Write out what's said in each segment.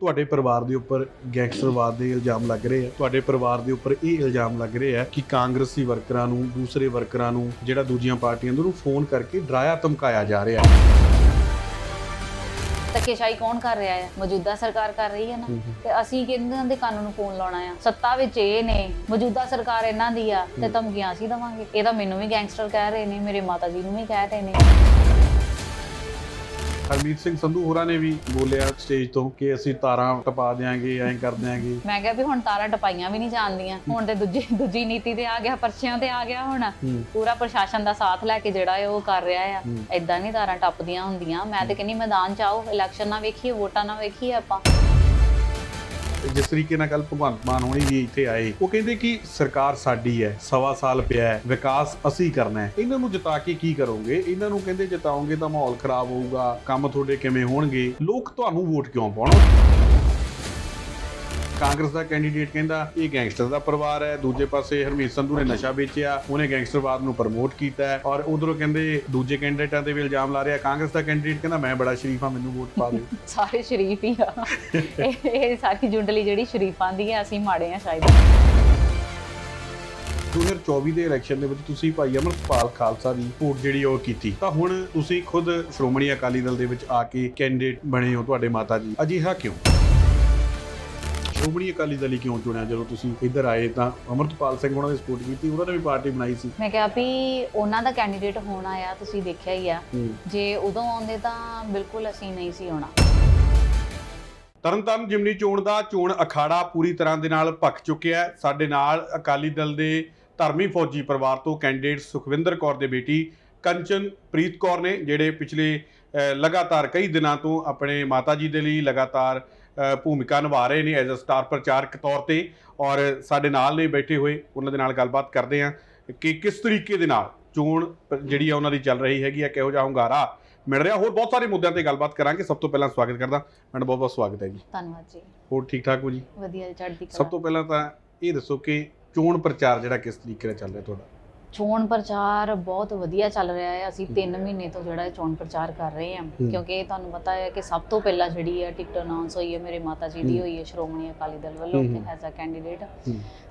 ਤੁਹਾਡੇ ਪਰਿਵਾਰ ਦੇ ਉੱਪਰ ਗੈਂਗਸਟਰਵਾਦ ਦੇ ਇਲਜ਼ਾਮ ਲੱਗ ਰਹੇ ਆ। ਤੁਹਾਡੇ ਪਰਿਵਾਰ ਦੇ ਉੱਪਰ ਇਹ ਇਲਜ਼ਾਮ ਲੱਗ ਰਹੇ ਆ ਕਿ ਕਾਂਗਰਸੀ ਵਰਕਰਾਂ ਨੂੰ ਦੂਸਰੇ ਵਰਕਰਾਂ ਨੂੰ ਜਿਹੜਾ ਦੂਜੀਆਂ ਪਾਰਟੀਆਂ ਦੇ ਨੂੰ ਫੋਨ ਕਰਕੇ ਡਰਾਇਆ ਧਮਕਾਇਆ ਜਾ ਰਿਹਾ ਹੈ। ਧੱਕੇਸ਼ਾਹੀ ਕੌਣ ਕਰ ਰਿਹਾ ਹੈ? ਮੌਜੂਦਾ ਸਰਕਾਰ ਕਰ ਰਹੀ ਹੈ ਨਾ। ਤੇ ਅਸੀਂ ਕਿਹਨਾਂ ਦੇ ਕਾਨੂੰਨ ਨੂੰ ਫੋਨ ਲਾਉਣਾ ਆ? ਸੱਤਾ ਵਿੱਚ ਇਹ ਨੇ। ਮੌਜੂਦਾ ਸਰਕਾਰ ਇਹਨਾਂ ਦੀ ਆ ਤੇ ਧਮਕੀਆਂ ਅਸੀਂ ਦਵਾਂਗੇ। ਇਹ ਤਾਂ ਮੈਨੂੰ ਵੀ ਗੈਂਗਸਟਰ ਕਹਿ ਰਹੇ ਨੇ ਮੇਰੇ ਮਾਤਾ ਜੀ ਨੂੰ ਵੀ ਕਹਿ ਰਹੇ ਨੇ। ਹਰਮੀਤ ਸਿੰਘ ਸੰਧੂ ਹੋਰਾਂ ਨੇ ਵੀ ਬੋਲਿਆ ਸਟੇਜ ਤੋਂ ਕਿ ਅਸੀਂ ਤਾਰਾਂ ਟਪਾ ਦਿਆਂਗੇ ਐਂ ਕਰ ਦਿਆਂਗੇ। ਮੈਂ ਕਿਹਾ ਵੀ ਹੁਣ ਤਾਰਾਂ ਟਪਾਈਆਂ ਵੀ ਨਹੀਂ ਜਾਣਦੀਆਂ ਹੁਣ ਤੇ ਦੂਜੀ ਦੂਜੀ ਨੀਤੀ ਤੇ ਆ ਗਿਆ ਪਰਚਿਆਂ ਤੇ ਆ ਗਿਆ ਹੁਣ। ਪੂਰਾ ਪ੍ਰਸ਼ਾਸਨ ਦਾ ਸਾਥ ਲੈ ਕੇ ਜਿਹੜਾ ਉਹ ਕਰ ਰਿਹਾ ਆ। ਐਦਾਂ ਨਹੀਂ ਤਾਰਾਂ ਟੱਪਦੀਆਂ ਹੁੰਦੀਆਂ। ਮੈਂ ਤੇ ਕਹਿੰਨੀ ਮੈਦਾਨ ਚ ਆਓ ਇਲੈਕਸ਼ਨ ਨਾ ਵੇਖੀਏ ਵੋਟਾਂ ਨਾ ਵੇਖੀਏ ਆਪਾਂ। ਜਿਸ ਤਰੀਕੇ ਨਾਲ ਕੱਲ ਭਗਵੰਤ ਮਾਨ ਹੋਣੀ ਵੀ ਇੱਥੇ ਆਏ, ਉਹ ਕਹਿੰਦੇ ਕਿ ਸਰਕਾਰ ਸਾਡੀ ਹੈ, ਸਵਾ ਸਾਲ ਪਿਆ ਹੈ, ਵਿਕਾਸ ਅਸੀਂ ਕਰਨਾ ਹੈ। ਇਹਨਾਂ ਨੂੰ ਜਿਤਾ ਕੇ ਕੀ ਕਰੋਗੇ? ਇਹਨਾਂ ਨੂੰ ਕਹਿੰਦੇ ਜਿਤਾਓਗੇ ਤਾਂ ਮਾਹੌਲ ਖਰਾਬ ਹੋਊਗਾ, ਕੰਮ ਤੁਹਾਡੇ ਕਿਵੇਂ ਹੋਣਗੇ? ਲੋਕ ਤੁਹਾਨੂੰ ਵੋਟ ਕਿਉਂ ਪਾਉਣ? ਕਾਂਗਰਸ ਦਾ ਕੈਂਡੀਡੇਟ ਕਹਿੰਦਾ ਇਹ ਗੈਂਗਸਟਰ ਦਾ ਪਰਿਵਾਰ ਹੈ। ਦੂਜੇ ਪਾਸੇ ਹਰਮੀਤ ਸੰਧੂ ਨੇ ਨਸ਼ਾ ਵੇਚਿਆ ਉਹਨੇ ਗੈਂਗਸਟਰਵਾਦ ਨੂੰ ਪ੍ਰਮੋਟ ਕੀਤਾ ਹੈ ਔਰ ਉਧਰੋਂ ਕਹਿੰਦੇ ਦੂਜੇ ਕੈਂਡੀਡੇਟਾਂ ਤੇ ਵੀ ਇਲਜ਼ਾਮ ਲਾ ਰਿਹਾ। ਕਾਂਗਰਸ ਦਾ ਕੈਂਡੀਡੇਟ ਕਹਿੰਦਾ ਮੈਂ ਬੜਾ ਸ਼ਰੀਫ ਹਾਂ ਮੈਨੂੰ ਵੋਟ ਪਾ ਦਿਓ। ਸਾਰੇ ਸ਼ਰੀਫ ਹੀ ਆ। ਇਹ ਸਾਰੀ ਜੁੰਡਲੀ ਜਿਹੜੀ ਸ਼ਰੀਫਾਂ ਦੀ ਹੈ ਅਸੀਂ ਮਾੜੇ ਆ ਸ਼ਾਇਦ। 2024 ਦੇ ਇਲੈਕਸ਼ਨ ਦੇ ਵਿੱਚ ਤੁਸੀਂ ਭਾਈ ਅਮਰਪਾਲ ਖਾਲਸਾ ਦੀ ਵੋਟ ਜਿਹੜੀ ਉਹ ਕੀਤੀ। ਤਾਂ ਹੁਣ ਤੁਸੀਂ ਖੁਦ ਸ਼੍ਰੋਮਣੀ ਅਕਾਲੀ ਦਲ ਦੇ ਵਿੱਚ ਆ ਕੇ ਕੈਂਡੀਡੇਟ ਬਣੇ ਹੋ ਤੁਹਾਡੇ ਮਾਤਾ ਜੀ। ਅਜਿਹਾ ਕਿਉਂ? ਸ਼੍ਰੋਮਣੀ ਅਕਾਲੀ ਦਲ ਹੀ ਕਿਉਂ ਚੁਣਿਆ? ਜਦੋਂ ਤੁਸੀਂ ਇੱਧਰ ਆਏ ਤਾਂ ਅਮਰਪਾਲ ਸਿੰਘ ਉਹਨਾਂ ਦੀ ਸਪੋਰਟ ਕੀਤੀ ਉਹਨਾਂ ਨੇ ਵੀ ਪਾਰਟੀ ਬਣਾਈ ਸੀ। ਮੈਂ ਕਿਹਾ ਵੀ ਉਹਨਾਂ ਦਾ ਕੈਂਡੀਡੇਟ ਹੋਣਾ ਆ ਤੁਸੀਂ ਦੇਖਿਆ ਹੀ ਆ। ਜੇ ਉਦੋਂ ਆਉਂਦੇ ਤਾਂ ਬਿਲਕੁਲ ਅਸੀਂ ਨਹੀਂ ਸੀ ਆਉਣਾ। ਤਰਨਤਾਰਨ ਜਿਮਨੀ ਚੋਣ ਦਾ ਚੋਣ ਅਖਾੜਾ ਪੂਰੀ ਤਰ੍ਹਾਂ ਦੇ ਨਾਲ ਭਖ ਚੁੱਕਿਆ ਹੈ। ਸਾਡੇ ਨਾਲ ਅਕਾਲੀ ਦਲ ਦੇ ਧਰਮੀ ਫੌਜੀ ਪਰਿਵਾਰ ਤੋਂ ਕੈਂਡੀਡੇਟ ਸੁਖਵਿੰਦਰ ਕੌਰ ਦੇ ਬੇਟੀ ਕੰਚਨ ਪ੍ਰੀਤ ਕੌਰ ਨੇ ਜਿਹੜੇ ਪਿਛਲੇ ਲਗਾਤਾਰ ਕਈ ਦਿਨਾਂ ਤੋਂ ਆਪਣੇ ਮਾਤਾ ਜੀ ਦੇ ਲਈ ਲਗਾਤਾਰ ਭੂਮਿਕਾ ਨਿਭਾ ਰਹੇ ਨੇ ਐਜ਼ ਅ ਸਟਾਰ ਪ੍ਰਚਾਰਕ ਤੌਰ ਤੇ ਔਰ ਸਾਡੇ ਨਾਲ ਨੇ ਬੈਠੇ ਹੋਏ ਉਹਨਾਂ ਦੇ ਨਾਲ ਗੱਲਬਾਤ ਕਰਦੇ ਹਾਂ ਕਿ ਕਿਸ ਤਰੀਕੇ ਦੇ ਨਾਲ ਚੋਣ ਜਿਹੜੀ ਆ ਉਹਨਾਂ ਦੀ ਚੱਲ ਰਹੀ ਹੈਗੀ ਆ ਕਿਹੋ ਜਿਹਾ ਹੁੰਗਾਰਾ ਮਿਲ ਰਿਹਾ। ਹੋਰ ਬਹੁਤ ਸਾਰੇ ਮੁੱਦਿਆਂ ਤੇ ਗੱਲਬਾਤ ਕਰਾਂਗੇ। ਸਭ ਤੋਂ ਪਹਿਲਾਂ ਸਵਾਗਤ ਕਰਦਾ ਮੈਡਮ ਬਹੁਤ ਬਹੁਤ ਸਵਾਗਤ ਹੈ ਜੀ। ਧੰਨਵਾਦ ਜੀ। ਹੋਰ ਠੀਕ ਠਾਕ ਹੋ ਜੀ? ਵਧੀਆ ਚੜ੍ਹਦੀ ਸਭ ਕਲਾ ਤੋਂ ਪਹਿਲਾਂ ਤਾਂ ਇਹ ਦੱਸੋ ਕਿ ਚੋਣ ਪ੍ਰਚਾਰ ਜਿਹੜਾ ਕਿਸ ਤਰੀਕੇ ਨਾਲ ਚੱਲ ਰਿਹਾ ਤੁਹਾਡਾ? ਚੋਣ ਪ੍ਰਚਾਰ ਬਹੁਤ ਵਧੀਆ ਚੱਲ ਰਿਹਾ ਹੈ। ਅਸੀਂ 3 ਮਹੀਨੇ ਤੋਂ ਜਿਹੜਾ ਚੋਣ ਪ੍ਰਚਾਰ ਕਰ ਰਹੇ ਹਾਂ। ਕਿਉਂਕਿ ਤੁਹਾਨੂੰ ਪਤਾ ਹੈ ਕਿ ਸਭ ਤੋਂ ਪਹਿਲਾਂ ਜਿਹੜੀ ਹੈ ਟਿਕਟ ਅਨਾਉਂਸ ਹੋਈ ਹੈ ਮੇਰੇ ਮਾਤਾ ਜੀ ਦੀ। ਹੋਈ ਹੈ ਸ਼੍ਰੋਮਣੀ ਅਕਾਲੀ ਦਲ ਵੱਲੋਂ। As a candidate.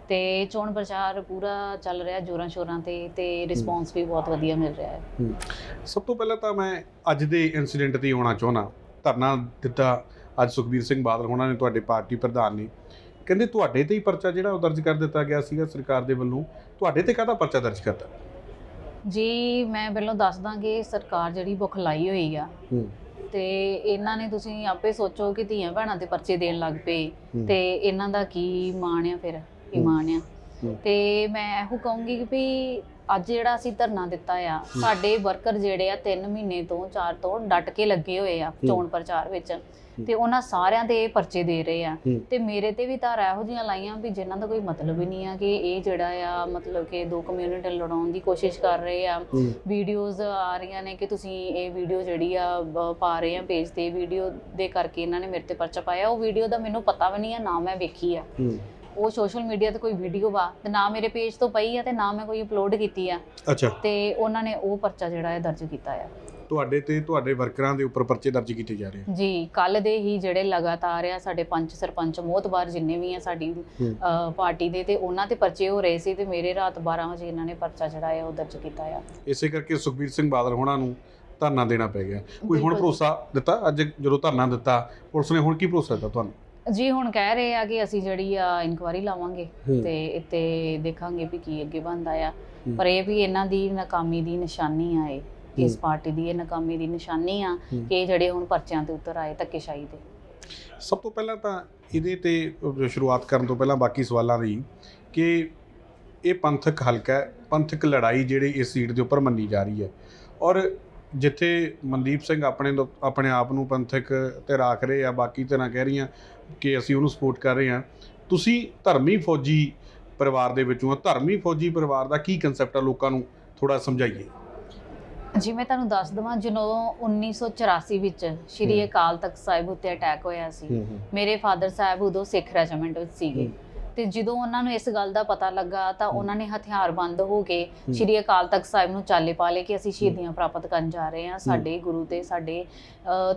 ਤੇ ਚੋਣ ਪ੍ਰਚਾਰ ਪੂਰਾ ਚੱਲ ਰਿਹਾ ਜੋਰਾਂ ਸ਼ੋਰਾਂ ਤੇ ਤੇ ਰਿਸਪੌਂਸ ਵੀ ਬਹੁਤ ਵਧੀਆ ਮਿਲ ਰਿਹਾ ਹੈ। ਸਭ ਤੋਂ ਪਹਿਲਾਂ ਤਾਂ ਮੈਂ ਅੱਜ ਦੇ ਇਨਸੀਡੈਂਟ ਤੇ ਆਉਣਾ ਚਾਹੁੰਦਾ। ਧਰਨਾ ਦਿੱਤਾ ਅੱਜ ਸੁਖਬੀਰ ਸਿੰਘ ਬਾਦਲ ਹੋਣਾ ਨੇ ਤੁਹਾਡੇ ਪਾਰਟੀ ਪ੍ਰਧਾਨ ਨੇ। ਕਹਿੰਦੇ ਤੁਹਾਡੇ ਤੇ ਹੀ ਪਰਚਾ ਜਿਹੜਾ ਉਹ ਦਰਜ ਕਰ ਦਿੱਤਾ ਗਿਆ ਸੀਗਾ ਸਰਕਾਰ ਦੇ ਵੱਲੋਂ ਤੁਹਾਡੇ ਤੇ ਕਾਹਦਾ ਪਰਚਾ ਦਰਜ ਕਰਤਾ ਜੀ ਮੈਂ ਪਹਿਲਾਂ ਦੱਸ ਦਾਂਗੇ ਸਰਕਾਰ ਜਿਹੜੀ ਬੁਖਲਾਈ ਹੋਈ ਆ ਤੇ ਇਹਨਾਂ ਨੇ ਤੁਸੀਂ ਆਪੇ ਸੋਚੋ ਕਿ ਧੀਆਂ ਭੈਣਾਂ ਤੇ ਪਰਚੇ ਦੇਣ ਲੱਗ ਪਏ। ਤੇ ਇਹਨਾਂ ਦਾ ਕੀ ਮਾਣ ਆ ਫਿਰ ਕੀ। ਮਾਣ ਆ। ਤੇ ਮੈਂ ਇਹੋ ਕਹੂੰਗੀ ਕਿ ਵੀ ਅੱਜ ਜਿਹੜਾ ਅਸੀਂ ਧਰਨਾ ਦਿੱਤਾ ਆ। ਸਾਡੇ ਵਰਕਰ ਜਿਹੜੇ ਆ 3 ਮਹੀਨੇ ਤੋਂ 4 ਤੋਂ ਡਟ ਕੇ ਲੱਗੇ ਹੋਏ ਆ। ਚੋਣ ਪ੍ਰਚਾਰ ਵਿੱਚ ਤੇ ਉਹਨਾਂ ਸਾਰਿਆਂ ਦੇ ਪਰਚੇ ਦੇ ਰਹੇ ਆ। ਤੇ ਮੇਰੇ ਤੇ ਵੀ ਧਾਰਾ ਇਹੋ ਜਿਹੀਆਂ ਲਾਈਆਂ ਵੀ ਜਿਨ੍ਹਾਂ ਦਾ ਕੋਈ ਮਤਲਬ ਹੀ ਨਹੀਂ ਆ ਕਿ ਇਹ ਜਿਹੜਾ ਆ ਮਤਲਬ ਕਿ ਦੋ ਕਮਿਊਨਿਟੀ ਲੜਾਉਣ ਦੀ ਕੋਸ਼ਿਸ਼ ਕਰ ਰਹੇ ਆ। ਵੀਡੀਓਜ਼ ਆ ਰਹੀਆਂ ਨੇ ਕਿ ਤੁਸੀਂ ਇਹ ਵੀਡੀਓ ਜਿਹੜੀ ਆ ਪਾ ਰਹੇ ਆ ਪੇਜ ਤੇ। ਵੀਡੀਓ ਦੇ ਕਰਕੇ ਇਹਨਾਂ ਨੇ ਮੇਰੇ ਤੇ ਪਰਚਾ ਪਾਇਆ। ਉਹ ਵੀਡੀਓ ਦਾ ਮੈਨੂੰ ਪਤਾ ਵੀ ਨਹੀਂ ਆ ਨਾ ਮੈਂ ਵੇਖੀ ਆ। ਉਹ ਸੋਸ਼ਲ ਮੀਡੀਆ ਤੇ ਕੋਈ ਵੀਡੀਓ ਵਾ ਤੇ ਨਾ ਮੇਰੇ ਪੇਜ ਤੋਂ ਪਈ ਆ ਤੇ ਨਾ ਮੈਂ ਕੋਈ ਅਪਲੋਡ ਕੀਤੀ ਆ। ਅੱਛਾ। ਤੇ ਉਹਨਾਂ ਨੇ ਉਹ ਪਰਚਾ ਜਿਹੜਾ ਹੈ ਦਰਜ ਕੀਤਾ ਆ। ਤੁਹਾਡੇ ਤੇ ਤੁਹਾਡੇ ਵਰਕਰਾਂ ਦੇ ਉੱਪਰ ਪਰਚੇ ਦਰਜ ਕੀਤੇ ਜਾ ਰਹੇ ਆ। ਜੀ ਕੱਲ ਦੇ ਹੀ ਜਿਹੜੇ ਲਗਾਤਾਰ ਆ ਸਾਡੇ ਪੰਚ ਸਰਪੰਚ ਮੋਹਤਬਾਰ ਜਿੰਨੇ ਵੀ ਆ ਸਾਡੀ ਪਾਰਟੀ ਦੇ ਤੇ ਉਹਨਾਂ ਤੇ ਪਰਚੇ ਹੋ ਰਹੇ ਸੀ ਤੇ ਮੇਰੇ ਰਾਤ 12 ਵਜੇ ਇਹਨਾਂ ਨੇ ਪਰਚਾ ਜਿਹੜਾ ਹੈ ਉਹ ਦਰਜ ਕੀਤਾ ਆ। ਇਸੇ ਕਰਕੇ ਸੁਖਬੀਰ ਸਿੰਘ ਬਾਦਲ ਹੋਣਾ ਨੂੰ ਧਰਨਾ ਦੇਣਾ ਪੈ ਗਿਆ। ਕੋਈ ਹੁਣ। ਭਰੋਸਾ ਦਿੱਤਾ? ਅੱਜ ਜਦੋਂ ਧਰਨਾ ਦਿੱਤਾ ਪੁਲਿਸ ਨੇ ਹੁਣ ਕੀ ਭਰੋਸਾ ਦਿੱਤਾ ਤੁਹਾਨੂੰ? ਜੀ ਹੁਣ ਕਹਿ ਰਹੇ ਆ ਕਿ ਅਸੀਂ ਜਿਹੜੀ ਆ ਇਨਕੁਆਰੀ ਲਾਵਾਂਗੇ। ਤੇ ਇੱਥੇ ਦੇਖਾਂਗੇ ਵੀ ਕੀ ਅੱਗੇ ਬਣਦਾ ਆ। ਪਰ ਇਹ ਵੀ ਇਹਨਾਂ ਦੀ ਨਾਕਾਮੀ ਦੀ ਨਿਸ਼ਾਨੀ ਆ ਇਹ। ਇਸ। ਪਾਰਟੀ ਦੀ ਇਹ ਨਾਕਾਮੀ ਦੀ ਨਿਸ਼ਾਨੀ ਆ। ਕਿ ਜਿਹੜੇ ਹੁਣ ਪਰਚਿਆਂ ਤੇ ਉਤਰ ਆਏ ਧੱਕੇਸ਼ਾਹੀ ਤੇ ਸਭ ਤੋਂ ਪਹਿਲਾਂ ਤਾਂ ਇਹਦੇ ਤੇ ਸ਼ੁਰੂਆਤ ਕਰਨ ਤੋਂ ਪਹਿਲਾਂ ਬਾਕੀ ਸਵਾਲਾਂ ਦੀ ਕਿ ਇਹ ਪੰਥਕ ਹਲਕਾ ਹੈ ਪੰਥਕ ਲੜਾਈ ਜਿਹੜੀ ਇਸ ਸੀਟ ਦੇ ਉੱਪਰ ਮੰਨੀ ਜਾ ਰਹੀ ਹੈ ਔਰ ਜਿੱਥੇ ਮਨਦੀਪ ਸਿੰਘ ਆਪਣੇ ਆਪਣੇ ਆਪ ਨੂੰ ਪੰਥਕ ਤੇ ਰੱਖ ਰਹੇ ਆ ਬਾਕੀ ਤਰ੍ਹਾਂ ਕਹਿ ਰਹੀਆਂ ਕਿ ਅਸੀਂ ਉਹਨੂੰ ਸਪੋਰਟ ਕਰ ਰਹੇ ਹਾਂ ਤੁਸੀਂ ਧਰਮੀ ਫੌਜੀ ਪਰਿਵਾਰ ਦੇ ਵਿੱਚੋਂ। ਧਰਮੀ ਫੌਜੀ ਪਰਿਵਾਰ ਦਾ ਕੀ ਕਨਸੈਪਟ ਆ ਲੋਕਾਂ ਨੂੰ ਥੋੜਾ ਸਮਝਾਈਏ ਜੀ ਮੈਂ ਤੁਹਾਨੂੰ ਦੱਸ ਦਵਾਂ ਜਦੋਂ 1984 ਵਿੱਚ ਸ਼੍ਰੀ। ਅਕਾਲ ਤਖਤ ਸਾਹਿਬ ਉੱਤੇ ਅਟੈਕ ਹੋਇਆ ਸੀ ਮੇਰੇ ਫਾਦਰ ਸਾਹਿਬ ਉਦੋਂ ਸਿੱਖ ਰੈਜੀਮੈਂਟ ਵਿੱਚ ਸੀਗੇ। ਤੇ ਜਦੋਂ ਉਹਨਾਂ ਨੂੰ ਇਸ ਗੱਲ ਦਾ ਪਤਾ ਲੱਗਾ ਤਾਂ। ਉਹਨਾਂ ਨੇ ਹਥਿਆਰਬੰਦ ਹੋ ਕੇ। ਸ਼੍ਰੀ ਅਕਾਲ ਤਖਤ ਸਾਹਿਬ ਨੂੰ ਚਾਲੇ ਪਾ ਲਏ ਕਿ ਅਸੀਂ ਸ਼ਹੀਦੀਆਂ ਪ੍ਰਾਪਤ ਕਰਨ ਜਾ ਰਹੇ ਹਾਂ। ਸਾਡੇ ਗੁਰੂ ਤੇ ਸਾਡੇ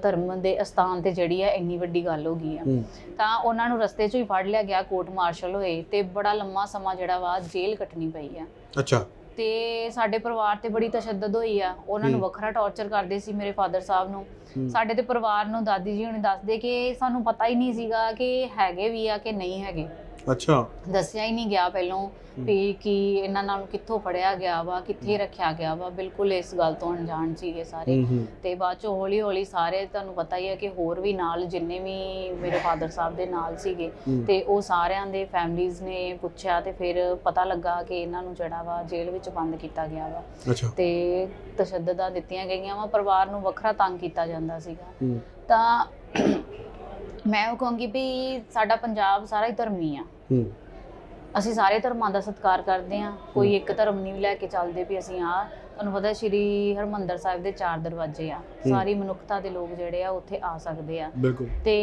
ਧਰਮ ਦੇ ਅਸਥਾਨ ਤੇ ਜਿਹੜੀ ਹੈ ਇੰਨੀ ਵੱਡੀ ਗੱਲ ਹੋ ਗਈ ਆ ਹੂੰ। ਤਾਂ ਉਹਨਾਂ ਨੂੰ ਰਸਤੇ 'ਚੋਂ ਹੀ ਫੜ ਲਿਆ ਗਿਆ ਕੋਰਟ ਮਾਰਸ਼ਲ ਹੋਏ ਤੇ ਬੜਾ ਲੰਮਾ ਸਮਾਂ ਜਿਹੜਾ ਵਾ ਜੇਲ੍ਹ ਕੱਟਣੀ ਪਈ ਆ ਅੱਛਾ। ਤੇ ਸਾਡੇ ਪਰਿਵਾਰ ਤੇ ਬੜੀ ਤਸ਼ੱਦਦ ਹੋਈ ਆ ਉਹਨਾਂ ਨੂੰ। ਵੱਖਰਾ ਟੌਰਚਰ ਕਰਦੇ ਸੀ ਮੇਰੇ ਫਾਦਰ ਸਾਹਿਬ ਨੂੰ। ਸਾਡੇ ਤੇ ਪਰਿਵਾਰ ਨੂੰ ਦਾਦੀ ਜੀ ਹੁਣੇ ਦੱਸਦੇ ਕਿ ਸਾਨੂੰ ਪਤਾ ਹੀ ਨਹੀਂ ਸੀਗਾ ਕਿ ਹੈਗੇ ਵੀ ਆ ਕਿ ਨਹੀਂ ਹੈਗੇ ਅੱਛਾ। ਦੱਸਿਆ ਹੀ ਨਹੀਂ ਗਿਆ ਪਹਿਲੋਂ ਵੀ ਕਿ ਇਹਨਾਂ ਨਾਲ ਕਿੱਥੋਂ ਫੜਿਆ ਗਿਆ ਵਾ ਕਿੱਥੇ ਰੱਖਿਆ ਗਿਆ ਵਾ ਬਿਲਕੁਲ ਇਸ ਗੱਲ ਤੋਂ ਅਣਜਾਣ ਸੀਗੇ ਸਾਰੇ। ਤੇ ਬਾਅਦ ਚੋਂ ਹੌਲੀ ਹੌਲੀ ਸਾਰੇ ਤੁਹਾਨੂੰ ਪਤਾ ਹੀ ਹੈ ਕਿ ਹੋਰ ਵੀ ਨਾਲ ਜਿੰਨੇ ਵੀ ਮੇਰੇ ਫਾਦਰ ਸਾਹਿਬ ਦੇ ਨਾਲ ਸੀਗੇ। ਤੇ ਉਹ ਸਾਰਿਆਂ ਦੇ ਫੈਮਲੀਜ਼ ਨੇ ਪੁੱਛਿਆ ਤੇ ਫਿਰ ਪਤਾ ਲੱਗਾ ਕਿ ਇਹਨਾਂ ਨੂੰ ਜਿਹੜਾ ਵਾ ਜੇਲ੍ਹ ਵਿੱਚ ਬੰਦ ਕੀਤਾ ਗਿਆ ਵਾ। ਤੇ ਤਸ਼ੱਦਦਾਂ ਦਿੱਤੀਆਂ ਗਈਆਂ ਵਾ ਪਰਿਵਾਰ ਨੂੰ ਵੱਖਰਾ ਤੰਗ ਕੀਤਾ ਜਾਂਦਾ ਸੀਗਾ। ਤਾਂ ਮੈਂ ਉਹ ਕਹੂੰਗੀ ਵੀ ਸਾਡਾ ਪੰਜਾਬ ਸਾਰਾ ਹੀ ਧਰਮੀ ਆ। ਅਸੀਂ ਸਾਰੇ ਧਰਮਾਂ ਦਾ ਸਤਿਕਾਰ ਕਰਦੇ ਹਾਂ। ਕੋਈ ਇੱਕ ਧਰਮ ਨਹੀਂ ਲੈ ਕੇ ਚੱਲਦੇ ਵੀ ਅਸੀਂ ਆ ਤੁਹਾਨੂੰ ਪਤਾ ਸ਼੍ਰੀ ਹਰਮੰਦਰ ਸਾਹਿਬ ਦੇ ਚਾਰ ਦਰਵਾਜ਼ੇ ਆ। ਸਾਰੀ ਮਨੁੱਖਤਾ ਦੇ ਲੋਕ ਜਿਹੜੇ ਆ ਉੱਥੇ ਆ ਸਕਦੇ ਆ। ਤੇ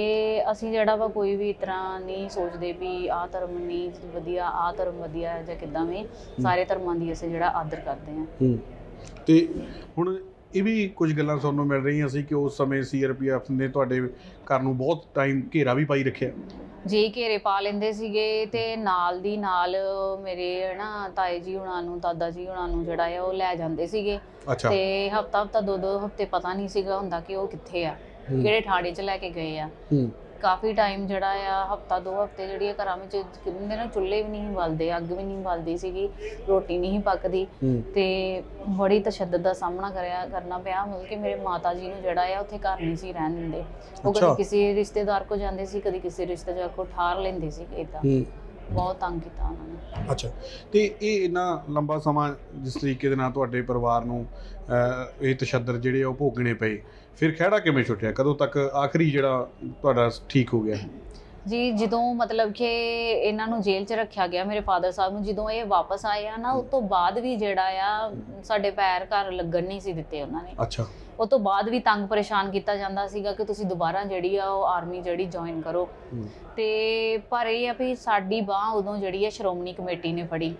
ਅਸੀਂ ਜਿਹੜਾ ਵਾ ਕੋਈ ਵੀ ਤਰ੍ਹਾਂ ਨਹੀਂ ਸੋਚਦੇ ਵੀ ਆਹ ਧਰਮ ਨਹੀਂ ਵਧੀਆ ਆਹ ਧਰਮ ਵਧੀਆ ਜਾਂ ਕਿਦਾਂ ਵੀ ਸਾਰੇ ਧਰਮਾਂ ਦੀ ਅਸੀਂ ਜਿਹੜਾ ਆਦਰ ਕਰਦੇ ਹੂੰ। ਤੇ ਹੁਣ ਇਹ ਵੀ ਕੁਝ ਗੱਲਾਂ ਸੁਣਨ ਨੂੰ ਮਿਲ ਰਹੀਆਂ ਸੀ ਕਿ ਉਸ ਸਮੇਂ ਸੀਆਰਪੀਐਫ ਨੇ ਤੁਹਾਡੇ ਘਰ ਨੂੰ ਬਹੁਤ ਟਾਈਮ ਘੇਰਾ ਵੀ ਪਾਈ ਰੱਖਿਆ। ਜੇ ਘੇਰੇ ਪਾ ਲੈਂਦੇ ਸੀਗੇ ਤੇ ਨਾਲ ਦੀ ਨਾਲ ਮੇਰੇ ਨਾ ਤਾਏ ਜੀ ਹੁਣਾਂ ਨੂੰ ਦਾਦਾ ਜੀ ਹੁਣਾਂ ਨੂੰ ਜਿਹੜਾ ਆ ਉਹ ਲੈ ਜਾਂਦੇ ਸੀਗੇ। ਅੱਛਾ। ਤੇ ਹਫਤਾ ਹਫਤਾ ਦੋ ਦੋ ਹਫ਼ਤੇ ਪਤਾ ਨਹੀਂ ਸੀਗਾ ਹੁੰਦਾ ਕਿ ਉਹ ਕਿੱਥੇ ਆ। ਕਿਹੜੇ ਥਾਣੇ 'ਚ ਲੈ ਕੇ ਗਏ ਆ। ਹੂੰ। ਕਾਫੀ ਟਾਈਮ ਜਿਹੜਾ ਆ ਹਫਤਾ ਦੋ ਹਫ਼ਤੇ ਜਿਹੜੀ ਆ ਘਰਾਂ ਵਿੱਚ ਕਿੰਨੇ ਨਾ ਚੁੱਲ੍ਹੇ ਵੀ ਨਹੀਂ ਬਲਦੇ ਅੱਗ ਵੀ ਨਹੀਂ ਬਲਦੀ ਸੀਗੀ ਰੋਟੀ ਨਹੀਂ ਪੱਕਦੀ ਤੇ ਬੜੀ ਤਸ਼ੱਦਦ ਦਾ ਸਾਹਮਣਾ ਕਰਿਆ ਕਰਨਾ ਪਿਆ ਮਤਲਬ ਕਿ ਮੇਰੇ ਮਾਤਾ ਜੀ ਨੂੰ ਜਿਹੜਾ ਆ ਉੱਥੇ ਘਰ ਨਹੀਂ ਸੀ ਰਹਿਣ ਦਿੰਦੇ। ਉਹ। ਕਦੀ ਕਿਸੇ ਰਿਸ਼ਤੇਦਾਰ ਕੋ ਜਾਂਦੇ ਸੀ ਕਦੀ ਕਿਸੇ ਰਿਸ਼ਤੇਦਾਰ ਕੋ ਠਾਰ ਲੈਂਦੇ ਸੀ ਇਦਾਂ ਬਹੁਤ ਤੰਗ ਕੀਤਾ ਉਹਨਾਂ ਨੇ। ਅੱਛਾ। ਤੇ ਇਹ ਇੰਨਾ ਲੰਬਾ ਸਮਾਂ ਜਿਸ ਤਰੀਕੇ ਦੇ ਨਾਲ ਤੁਹਾਡੇ ਪਰਿਵਾਰ ਨੂੰ ਅਹ, ਇਹ ਤਸ਼ੱਦਦ ਜਿਹੜੇ ਆ ਉਹ ਭੋਗਣੇ ਪਏ ਫਿਰ ਖਹਿੜਾ ਕਿਵੇਂ ਛੁੱਟਿਆ? ਕਦੋਂ ਤੱਕ ਆਖਰੀ ਜਿਹੜਾ ਤੁਹਾਡਾ ਠੀਕ ਹੋ ਗਿਆ? ਜੀ ਜਦੋਂ ਮਤਲਬ ਕਿ ਇਹਨਾਂ ਨੂੰ ਜੇਲ੍ਹ 'ਚ ਰੱਖਿਆ ਗਿਆ ਮੇਰੇ ਫਾਦਰ ਸਾਹਿਬ ਨੂੰ ਜਦੋਂ ਇਹ ਵਾਪਸ ਆਏ ਆ ਨਾ ਉਸ ਤੋਂ ਬਾਅਦ ਵੀ ਜਿਹੜਾ ਆ ਸਾਡੇ ਪੈਰ ਘਰ ਲੱਗਣ ਨਹੀਂ ਸੀ ਦਿੱਤੇ ਉਹਨਾਂ ਨੇ। ਅੱਛਾ। ਉਸ ਤੋਂ ਬਾਅਦ ਵੀ ਤੰਗ ਪਰੇਸ਼ਾਨ ਕੀਤਾ ਜਾਂਦਾ ਸੀਗਾ ਕਿ ਤੁਸੀਂ ਦੁਬਾਰਾ ਜਿਹੜੀ ਆ ਉਹ ਆਰਮੀ ਜਿਹੜੀ ਜੁਆਇਨ ਕਰੋ। ਤੇ ਪਰ ਇਹ ਆ ਵੀ ਸਾਡੀ ਬਾਹ ਉਦੋਂ ਜਿਹੜੀ ਹੈ ਸ਼੍ਰੋਮਣੀ ਕਮੇਟੀ ਨੇ ਫੜੀ।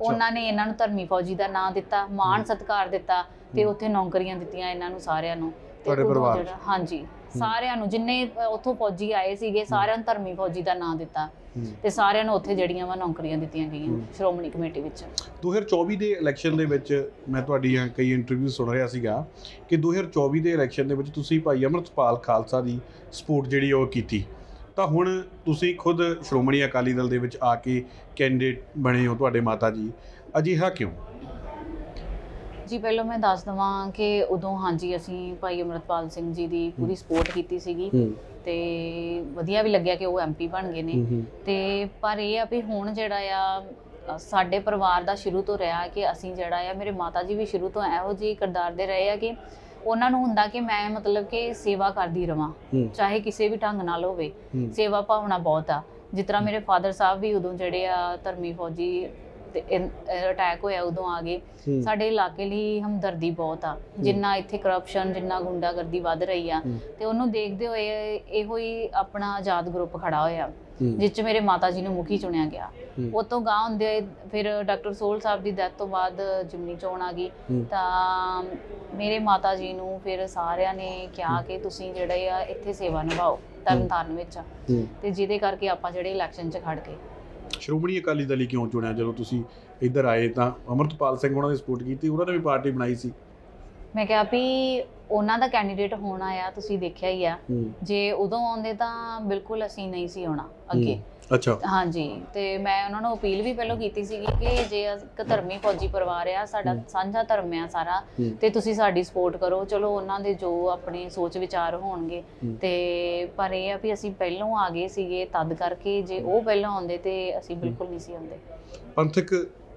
ਉਹਨਾਂ ਨੇ ਇਹਨਾਂ ਨੂੰ ਧਰਮੀ ਫੌਜੀ ਦਾ ਨਾਂ ਦਿੱਤਾ ਮਾਣ ਸਤਿਕਾਰ ਦਿੱਤਾ ਤੇ ਉੱਥੇ ਨੌਕਰੀਆਂ ਦਿੱਤੀਆਂ ਇਹਨਾਂ ਨੂੰ ਸਾਰਿਆਂ ਨੂੰ। ਤੇ ਤੁਹਾਡੇ ਪਰਿਵਾਰ ਹਾਂਜੀ। ਸਾਰਿਆਂ ਨੂੰ ਜਿੰਨੇ ਉੱਥੋਂ ਫੌਜੀ ਆਏ ਸੀਗੇ ਸਾਰਿਆਂ ਨੂੰ ਧਰਮੀ ਫੌਜੀ ਦਾ ਨਾਂ ਦਿੱਤਾ। ਤੇ ਸਾਰਿਆਂ ਨੂੰ ਉੱਥੇ ਜਿਹੜੀਆਂ ਵਾ ਨੌਕਰੀਆਂ ਦਿੱਤੀਆਂ ਗਈਆਂ ਸ਼੍ਰੋਮਣੀ ਕਮੇਟੀ ਵਿੱਚ। 2024 ਦੇ ਇਲੈਕਸ਼ਨ ਦੇ ਵਿੱਚ ਮੈਂ ਤੁਹਾਡੀਆਂ ਕਈ ਇੰਟਰਵਿਊ ਸੁਣ ਰਿਹਾ ਸੀਗਾ ਕਿ 2024 ਦੇ ਇਲੈਕਸ਼ਨ ਦੇ ਵਿੱਚ ਤੁਸੀਂ ਭਾਈ ਅਮਰਤਪਾਲ ਖਾਲਸਾ ਦੀ ਸਪੋਰਟ ਜਿਹੜੀ ਉਹ ਕੀਤੀ। ਤਾਂ ਹੁਣ ਤੁਸੀਂ ਖੁਦ ਸ਼੍ਰੋਮਣੀ ਅਕਾਲੀ ਦਲ ਦੇ ਵਿੱਚ ਆ ਕੇ ਕੈਂਡੀਡੇਟ ਬਣੇ ਹੋ ਤੁਹਾਡੇ ਮਾਤਾ ਜੀ। ਅਜਿਹਾ ਕਿਉਂ? ਜੀ ਪਹਿਲਾਂ ਮੈਂ ਦੱਸ ਦਵਾਂ ਕਿ ਉਦੋਂ ਹਾਂਜੀ ਅਸੀਂ ਭਾਈ ਅਮਰਤਪਾਲ ਸਿੰਘ ਜੀ ਦੀ ਪੂਰੀ ਸਪੋਰਟ ਕੀਤੀ ਸੀਗੀ ਤੇ ਵਧੀਆ ਵੀ ਲੱਗਿਆ ਕਿ ਉਹ ਐਮਪੀ ਬਣ ਗਏ ਨੇ। ਤੇ ਪਰ ਇਹ ਆ ਵੀ ਹੁਣ ਜਿਹੜਾ ਆ ਸਾਡੇ ਪਰਿਵਾਰ ਦਾ ਸ਼ੁਰੂ ਤੋਂ ਰਿਹਾ ਕਿ ਅਸੀਂ ਜਿਹੜਾ ਆ ਮੇਰੇ ਮਾਤਾ ਜੀ ਵੀ ਸ਼ੁਰੂ ਤੋਂ ਇਹੋ ਜਿਹੀ ਕਿਰਦਾਰ ਦੇ ਰਹੇ ਆ ਕਿ ਉਹਨਾਂ ਨੂੰ ਹੁੰਦਾ ਕਿ ਮੈਂ ਮਤਲਬ ਕਿ ਸੇਵਾ ਕਰਦੀ ਰਵਾਂ ਚਾਹੇ ਕਿਸੇ ਵੀ ਢੰਗ ਨਾਲ ਹੋਵੇ। ਸੇਵਾ ਭਾਵਨਾ ਬਹੁਤ ਆ। ਜਿਸ ਤਰ੍ਹਾਂ ਮੇਰੇ ਫਾਦਰ ਸਾਹਿਬ ਵੀ ਉਦੋਂ ਜਿਹੜੇ ਆ ਧਰਮੀ ਫੌਜੀ ਤੇ ਅਟੈਕ ਹੋਇਆ ਉਦੋਂ ਆ ਗਏ। ਸਾਡੇ ਇਲਾਕੇ ਲਈ ਹਮਦਰਦੀ ਬਹੁਤ ਆ ਜਿੰਨਾ ਇੱਥੇ ਕਰਪਸ਼ਨ ਜਿੰਨਾ ਗੁੰਡਾਗਰਦੀ ਵੱਧ ਰਹੀ ਆ। ਤੇ ਉਹਨੂੰ ਦੇਖਦੇ ਹੋਏ ਇਹੋ ਹੀ ਆਪਣਾ ਆਜ਼ਾਦ ਗਰੁੱਪ ਖੜਾ ਹੋਇਆ। ਜਿਸ ਚ ਮੇਰੇ ਮਾਤਾ ਜੀ ਨੂੰ ਮੁਖੀ ਚੁਣਿਆ ਗਿਆ। ਉਹ ਤੋਂ ਗਾਂ ਹੁੰਦੇ ਹੋਏ ਫਿਰ ਡਾਕਟਰ ਸੋਲ ਸਾਹਿਬ ਦੀ ਡੈਥ ਤੋਂ ਬਾਅਦ ਜਿਮਨੀ ਚੋਣ ਆ ਗਈ। ਤਾਂ ਮੇਰੇ ਮਾਤਾ ਜੀ ਨੂੰ ਫਿਰ ਸਾਰਿਆਂ ਨੇ ਕਿਹਾ ਕਿ ਤੁਸੀਂ ਜਿਹੜੇ ਆ ਇੱਥੇ ਸੇਵਾ ਨਿਭਾਓ ਤਰਨਤਾਰਨ ਵਿੱਚ। ਤੇ ਜਿਹਦੇ ਕਰਕੇ ਆਪਾਂ ਜਿਹੜੇ ਇਲੈਕਸ਼ਨ 'ਚ ਖੜ ਗਏ ਸ਼੍ਰੋਮਣੀ ਅਕਾਲੀ ਦਲ ਹੀ ਕਿਉਂ ਚੁਣਿਆ? ਜਦੋਂ ਤੁਸੀਂ ਇੱਧਰ ਆਏ ਤਾਂ ਅਮਰਤਪਾਲ ਸਿੰਘ ਉਹਨਾਂ ਦੀ ਸਪੋਰਟ ਕੀਤੀ ਉਹਨਾਂ ਨੇ ਵੀ ਪਾਰਟੀ ਬਣਾਈ ਸੀ। ਮੈਂ ਕਿਹਾ ਵੀ ਉਹਨਾਂ ਦਾ ਕੈਂਡੀਡੇਟ ਹੋਣਾ ਆ ਤੁਸੀਂ ਦੇਖਿਆ ਹੀ ਆ। ਜੇ ਉਦੋਂ ਆਉਂਦੇ ਤਾਂ ਬਿਲਕੁਲ ਅਸੀਂ ਨਹੀਂ ਸੀ ਆਉਣਾ ਅੱਗੇ। ਅੱਛਾ। ਹਾਂਜੀ ਤੇ ਮੈਂ ਉਹਨਾਂ ਨੂੰ ਅਪੀਲ ਵੀ ਪਹਿਲਾਂ ਕੀਤੀ ਸੀਗੀ ਕਿ ਜੇ ਇੱਕ ਧਰਮੀ ਫੌਜੀ ਪਰਿਵਾਰ ਆ ਸਾਡਾ ਸਾਂਝਾ ਧਰਮ ਆ ਸਾਰਾ ਹੂੰ। ਤੇ ਤੁਸੀਂ ਸਾਡੀ ਸਪੋਰਟ ਕਰੋ। ਚਲੋ ਉਹਨਾਂ ਦੇ ਜੋ ਆਪਣੇ ਸੋਚ ਵਿਚਾਰ ਹੋਣਗੇ। ਹੂੰ। ਤੇ ਪਰ ਇਹ ਆ ਵੀ ਅਸੀਂ ਪਹਿਲਾਂ ਆ ਗਏ ਸੀਗੇ ਤਦ ਕਰਕੇ ਜੇ ਉਹ ਪਹਿਲਾਂ ਆਉਂਦੇ ਤੇ ਅਸੀਂ ਬਿਲਕੁਲ ਨਹੀਂ ਸੀ ਆਉਂਦੇ। ਪੰਥਕ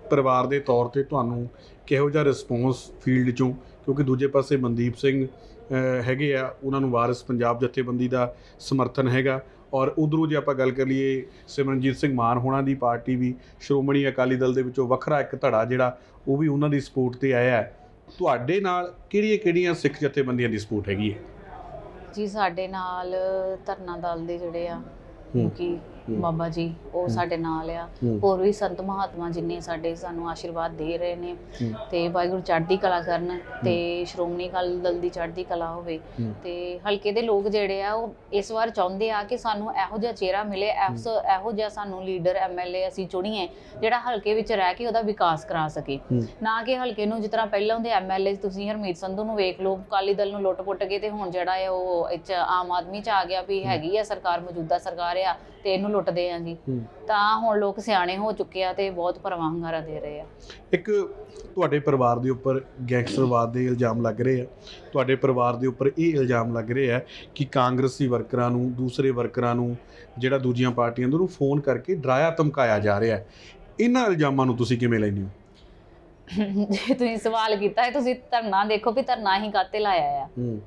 ਪਰਿਵਾਰ ਦੇ ਤੌਰ ਤੇ ਤੁਹਾਨੂੰ ਕਿਹੋ ਜਿਹਾ ਰਿਸਪੌਂਸ ਫੀਲਡ ਚੋਂ ਕਿਉਂਕਿ ਦੂਜੇ ਪਾਸੇ ਮਨਦੀਪ ਸਿੰਘ ਅਹ, ਹੈਗੇ ਆ ਉਹਨਾਂ ਨੂੰ ਵਾਰਿਸ ਪੰਜਾਬ ਜਥੇਬੰਦੀ ਦਾ ਸਮਰਥਨ ਹੈਗਾ। ਔਰ ਉਧਰੋਂ ਜੇ ਆਪਾਂ ਗੱਲ ਕਰ ਲਈਏ ਸਿਮਰਨਜੀਤ ਸਿੰਘ ਮਾਨ ਹੋਣਾ ਦੀ ਪਾਰਟੀ ਵੀ ਸ਼੍ਰੋਮਣੀ ਅਕਾਲੀ ਦਲ ਦੇ ਵਿੱਚੋਂ ਵੱਖਰਾ ਇੱਕ ਧੜਾ ਜਿਹੜਾ ਉਹ ਵੀ ਉਹਨਾਂ ਦੀ ਸਪੋਰਟ ਤੇ ਆਇਆ ਹੈ ਤੁਹਾਡੇ ਨਾਲ ਕਿਹੜੀਆਂ ਕਿਹੜੀਆਂ ਸਿੱਖ ਜਥੇਬੰਦੀਆਂ ਦੀ ਸਪੋਰਟ ਹੈਗੀ ਹੈ ਜੀ ਸਾਡੇ ਨਾਲ ਧਰਨਾ ਦਲ ਦੇ ਜਿਹੜੇ ਆ ਹੂੰ। ਬਾਬਾ ਜੀ ਉਹ। ਸਾਡੇ ਨਾਲ ਆ। ਹੋਰ ਵੀ ਸੰਤ ਮਹਾਤਮਾ ਜਿੰਨੇ ਸਾਡੇ ਸਾਨੂੰ ਆਸ਼ੀਰਵਾਦ ਦੇ ਰਹੇ ਨੇ। ਤੇ ਵਾਹਿਗੁਰੂ ਚੜ੍ਹਦੀ ਕਲਾ ਕਰਨ ਤੇ ਸ਼੍ਰੋਮਣੀ ਅਕਾਲੀ ਦਲ ਦੀ ਚੜ੍ਹਦੀ ਕਲਾ ਹੋਵੇ। ਤੇ ਹਲਕੇ ਦੇ ਲੋਕ ਜਿਹੜੇ ਆ ਉਹ ਇਸ ਵਾਰ ਚਾਹੁੰਦੇ ਆ ਕਿ ਸਾਨੂੰ ਇਹੋ ਜਿਹਾ ਚਿਹਰਾ ਮਿਲੇ ਇਹੋ ਜਿਹਾ ਸਾਨੂੰ ਲੀਡਰ ਐਮਐਲਏ ਅਸੀਂ ਚੁਣੀਏ ਜਿਹੜਾ ਹਲਕੇ ਵਿੱਚ ਰਹਿ ਕੇ ਉਹਦਾ ਵਿਕਾਸ ਕਰਾ ਸਕੇ। ਨਾ ਕਿ ਹਲਕੇ ਨੂੰ ਜਿਸ ਤਰ੍ਹਾਂ ਪਹਿਲਾਂ ਦੇ ਐਮਐਲਏ ਤੁਸੀਂ ਹਰਮੀਤ ਸੰਧੂ ਨੂੰ ਵੇਖ ਲਓ ਅਕਾਲੀ ਦਲ ਨੂੰ ਲੁੱਟ-ਪੁੱਟ ਕੇ ਤੇ ਹੁਣ ਜਿਹੜਾ ਹੈ ਉਹ ਆਮ ਆਦਮੀ ਚ ਆ ਗਿਆ ਵੀ ਹੈਗੀ ਆ ਸਰਕਾਰ ਮੌਜੂਦਾ ਸਰਕਾਰ ਆ ਤੇ ਇਹਨੂੰ ਲੁੱਟਦੇ ਆ ਜੀ। ਤਾਂ ਹੁਣ ਲੋਕ ਸਿਆਣੇ ਹੋ ਚੁੱਕੇ ਆ ਤੇ ਬਹੁਤ ਪਰਵਾਹ ਹੰਗਾਰਾ ਦੇ ਰਹੇ ਆ। ਇੱਕ ਤੁਹਾਡੇ ਪਰਿਵਾਰ ਦੇ ਉੱਪਰ ਗੈਂਗਸਟਰਵਾਦ ਦੇ ਇਲਜ਼ਾਮ ਲੱਗ ਰਹੇ ਆ। ਤੁਹਾਡੇ ਪਰਿਵਾਰ ਦੇ ਉੱਪਰ ਇਹ ਇਲਜ਼ਾਮ ਲੱਗ ਰਹੇ ਆ ਕਿ ਕਾਂਗਰਸੀ ਵਰਕਰਾਂ ਨੂੰ ਦੂਸਰੇ ਵਰਕਰਾਂ ਨੂੰ ਜਿਹੜਾ ਦੂਜੀਆਂ ਪਾਰਟੀਆਂ ਦੇ ਨੂੰ ਫੋਨ ਕਰਕੇ ਡਰਾਇਆ ਧਮਕਾਇਆ ਜਾ ਰਿਹਾ ਹੈ। ਇਹਨਾਂ ਇਲਜ਼ਾਮਾਂ ਨੂੰ ਤੁਸੀਂ ਕਿਵੇਂ ਲੈਂਦੇ ਹੋ? ਜੇ ਤੁਸੀਂ ਸਵਾਲ ਕੀਤਾ ਹੈ ਤੁਸੀਂ ਧਰਨਾ ਦੇਖੋ ਵੀ ਧਰਨਾ ਹੀ ਕਾਤੇ ਲਾਇਆ ਆ। ਹੂੰ।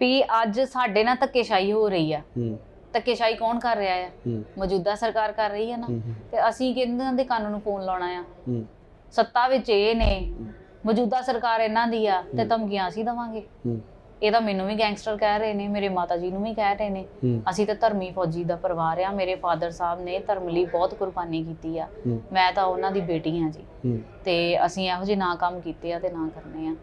ਵੀ ਅੱਜ ਸਾਡੇ ਨਾਲ ਧੱਕੇਸ਼ਾਹੀ ਹੋ ਰਹੀ ਆ। ਹੂੰ। ਧੱਕੇਸ਼ਾਹੀ ਕੌਣ ਕਰ ਰਿਹਾ ਆ? ਹੂੰ। ਮੌਜੂਦਾ ਸਰਕਾਰ ਕਰ ਰਹੀ ਹੈ ਨਾ। ਤੇ ਅਸੀਂ ਕਿਹਨਾਂ ਦੇ ਕੰਨ ਨੂੰ ਫੋਨ ਲਾਉਣਾ ਆ? ਸੱਤਾ ਵਿੱਚ ਇਹ ਨੇ। ਮੌਜੂਦਾ ਸਰਕਾਰ ਇਹਨਾਂ ਦੀ ਆ ਤੇ। ਧਮਕੀਆਂ ਅਸੀਂ ਦਵਾਂਗੇ। ਇਹ ਤਾਂ ਮੈਨੂੰ ਵੀ ਗੈਂਗਸਟਰ ਕਹਿ ਰਹੇ ਨੇ ਮੇਰੇ ਮਾਤਾ ਜੀ ਨੂੰ ਵੀ ਕਹਿ ਰਹੇ ਨੇ। ਅਸੀਂ ਤਾਂ ਧਰਮੀ ਫੌਜੀ ਦਾ ਪਰਿਵਾਰ ਆ ਮੇਰੇ ਫਾਦਰ ਸਾਹਿਬ ਨੇ ਧਰਮ ਲਈ ਬਹੁਤ ਕੁਰਬਾਨੀ ਕੀਤੀ ਆ। ਮੈਂ ਤਾਂ ਉਹਨਾਂ ਦੀ ਬੇਟੀ ਆ ਜੀ। ਤੇ ਅਸੀਂ ਇਹੋ ਜਿਹੇ ਨਾ ਕੰਮ ਕੀਤੇ ਆ ਤੇ ਨਾ ਕਰਨੇ ਆ।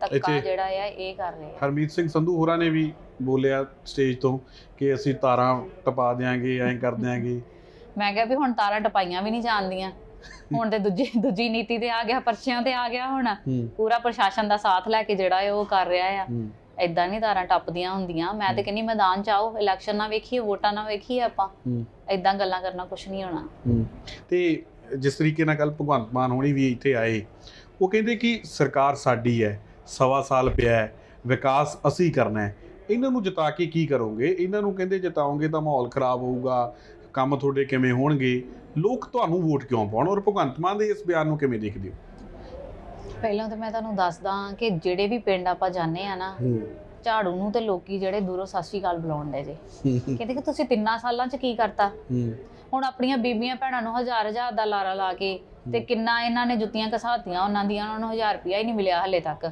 ਧੱਕਾ ਇੱਥੇ- ਜਿਹੜਾ ਆ ਇਹ ਕਰ ਰਹੇ ਆ। ਹਰਮੀਤ ਸਿੰਘ ਸੰਧੂ ਹੋਰਾਂ ਨੇ ਵੀ ਬੋਲਿਆ ਸਟੇਜ ਤੋਂ ਕਿ ਅਸੀਂ ਤਾਰਾਂ ਟਪਾ ਦਿਆਂਗੇ ਐਂ ਕਰ ਦਿਆਂਗੇ। ਮੈਂ ਕਿਹਾ ਵੀ ਹੁਣ ਤਾਰਾਂ ਟਪਾਈਆਂ ਵੀ ਨਹੀਂ ਜਾਣਦੀਆਂ ਹੁਣ ਤੇ ਦੂਜੀ ਦੂਜੀ ਨੀਤੀ ਤੇ ਆ ਗਿਆ ਪਰਚਿਆਂ ਤੇ ਆ ਗਿਆ ਹੁਣ। ਹੂੰ। ਪੂਰਾ ਪ੍ਰਸ਼ਾਸਨ ਦਾ ਸਾਥ ਲੈ ਕੇ ਜਿਹੜਾ ਹੈ ਉਹ ਕਰ ਰਿਹਾ ਆ। ਹੂੰ। ਐਦਾਂ ਨਹੀਂ ਤਾਰਾਂ ਟੱਪਦੀਆਂ ਹੁੰਦੀਆਂ। ਮੈਂ ਤੇ ਕਹਿੰਨੀ ਮੈਦਾਨ ਚ ਆਓ ਇਲੈਕਸ਼ਨ ਨਾ ਵੇਖੀਏ ਵੋਟਾਂ ਨਾ ਵੇਖੀਏ ਆਪਾਂ। ਹੂੰ। ਐਦਾਂ ਗੱਲਾਂ ਕਰਨਾ ਕੁਝ ਨਹੀਂ ਹੋਣਾ। ਤੇ ਜਿਸ ਤਰੀਕੇ ਨਾਲ ਕੱਲ ਭਗਵੰਤ ਮਾਨ ਹੋਣੀ ਵੀ ਇੱਥੇ ਆਏ ਉਹ ਕਹਿੰਦੇ ਕਿ ਸਰਕਾਰ ਸਾਡੀ ਹੈ। ਸਵਾ ਸਾਲ ਪਿਆ ਹੈ ਵਿਕਾਸ ਅਸੀਂ ਕਰਨਾ ਹੈ। ਇਹਨਾਂ ਨੂੰ ਜਿਤਾ ਕੇ ਕੀ ਕਰੋਗੇ? ਇਹਨਾਂ ਨੂੰ ਕਹਿੰਦੇ ਜਿਤਾਓਗੇ ਤਾਂ ਮਾਹੌਲ ਖਰਾਬ ਹੋਊਗਾ ਕੰਮ ਤੁਹਾਡੇ ਕਿਵੇਂ ਹੋਣਗੇ? ਲੋਕ ਤੁਹਾਨੂੰ ਵੋਟ ਕਿਉਂ ਪਾਉਣ? ਔਰ ਭਗਵੰਤ ਮਾਨ ਦੇ ਇਸ ਬਿਆਨ ਨੂੰ ਕਿਵੇਂ ਦੇਖਦੇ ਹੋ? ਪਹਿਲਾਂ ਤਾਂ ਮੈਂ ਤੁਹਾਨੂੰ ਦੱਸਦਾ ਕਿ ਜਿਹੜੇ ਵੀ ਪਿੰਡ ਆਪਾਂ ਜਾਂਦੇ ਆ ਨਾ ਝਾੜੂ ਨੂੰ ਤੇ ਲੋਕੀ ਜਿਹੜੇ ਦੂਰੋਂ ਸਤਿ ਸ਼੍ਰੀ ਅਕਾਲ ਬੁਲਾਉਣ ਦੇ ਜੇ। ਕਹਿੰਦੇ ਕਿ ਤੁਸੀਂ ਤਿੰਨਾਂ ਸਾਲਾਂ ਚ ਕੀ ਕਰਤਾ? ਹੁਣ ਆਪਣੀਆਂ ਬੀਬੀਆਂ ਭੈਣਾਂ ਨੂੰ ਹਜ਼ਾਰ ਹਜ਼ਾਰ ਦਾ ਲਾਰਾ ਲਾ ਕੇ ਤੇ ਕਿੰਨਾ ਇਹਨਾਂ ਨੇ ਜੁੱਤੀਆਂ ਘਸਾਤੀਆਂ ਉਹਨਾਂ ਦੀਆਂ ਉਹਨਾਂ ਨੂੰ 1000 ਰੁਪਿਆ ਹੀ ਨਹੀਂ ਮਿਲਿਆ ਹਲੇ ਤੱਕ।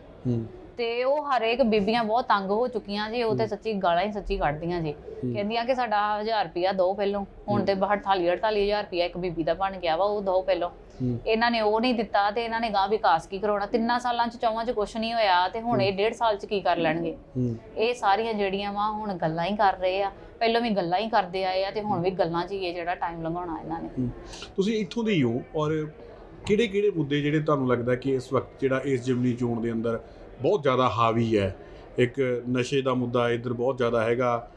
ਤੇ ਉਹ ਹਰੇਕ ਬੀਬੀਆਂ ਬਹੁਤ ਤੰਗ ਹੋ ਚੁੱਕੀਆਂ ਜੀ ਉਹ ਤੇ ਸੱਚੀ ਗਾਲਾਂ ਹੀ ਸੱਚੀ ਕੱਢਦੀਆਂ ਜੀ। ਕਹਿੰਦੀਆਂ ਕਿ ਸਾਡਾ 1000 ਰੁਪਿਆ ਦੋ ਪਹਿਲੋਂ ਹੁਣ ਤੇ 48 48000 ਰੁਪਿਆ ਇੱਕ ਬੀਬੀ ਦਾ ਬਣ ਗਿਆ ਵਾ ਉਹ ਦੋ ਪਹਿਲੋਂ। ਇਹਨਾਂ ਨੇ ਉਹ ਨਹੀਂ ਦਿੱਤਾ ਤੇ ਇਹਨਾਂ ਨੇ ਗਾਂ ਵਿਕਾਸ ਕੀ ਕਰਾਉਣਾ? ਤਿੰਨਾਂ ਸਾਲਾਂ ਚ ਚੌਵਾਂ ਚ ਕੁਝ ਨਹੀਂ ਹੋਇਆ ਤੇ ਹੁਣ ਇਹ ਡੇਢ ਸਾਲ ਚ ਕੀ ਕਰ ਲੈਣਗੇ? ਇਹ ਸਾਰੀਆਂ ਜਿਹੜੀਆਂ ਵਾ ਹੁਣ ਗੱਲਾਂ ਹੀ ਕਰ ਰਹੇ ਆ। ਪਹਿਲਾਂ ਵੀ ਗੱਲਾਂ ਹੀ ਕਰਦੇ ਆਏ ਆ ਤੇ ਹੁਣ ਵੀ ਗੱਲਾਂ 'ਚ ਹੀ ਇਹ ਜਿਹੜਾ ਟਾਈਮ ਲਗਾਉਣਾ ਇਹਨਾਂ ਨੇ। ਤੁਸੀਂ ਇੱਥੋਂ ਦੇ ਹੀ ਹੋ ਔਰ ਕਿਹੜੇ ਕਿਹੜੇ ਮੁੱਦੇ ਜਿਹੜੇ ਤੁਹਾਨੂੰ ਲੱਗਦਾ ਕਿ ਇਸ ਵਕਤ ਜਿਹੜਾ ਇਸ ਜਿਮਨੀ ਚੋਣ ਦੇ ਅੰਦਰ ਬਹੁਤ ਜ਼ਿਆਦਾ ਹਾਵੀ ਹੈ? ਇੱਕ ਨਸ਼ੇ ਦਾ ਮੁੱਦਾ ਇੱਧਰ ਬਹੁਤ ਜ਼ਿਆਦਾ ਹੈਗਾ।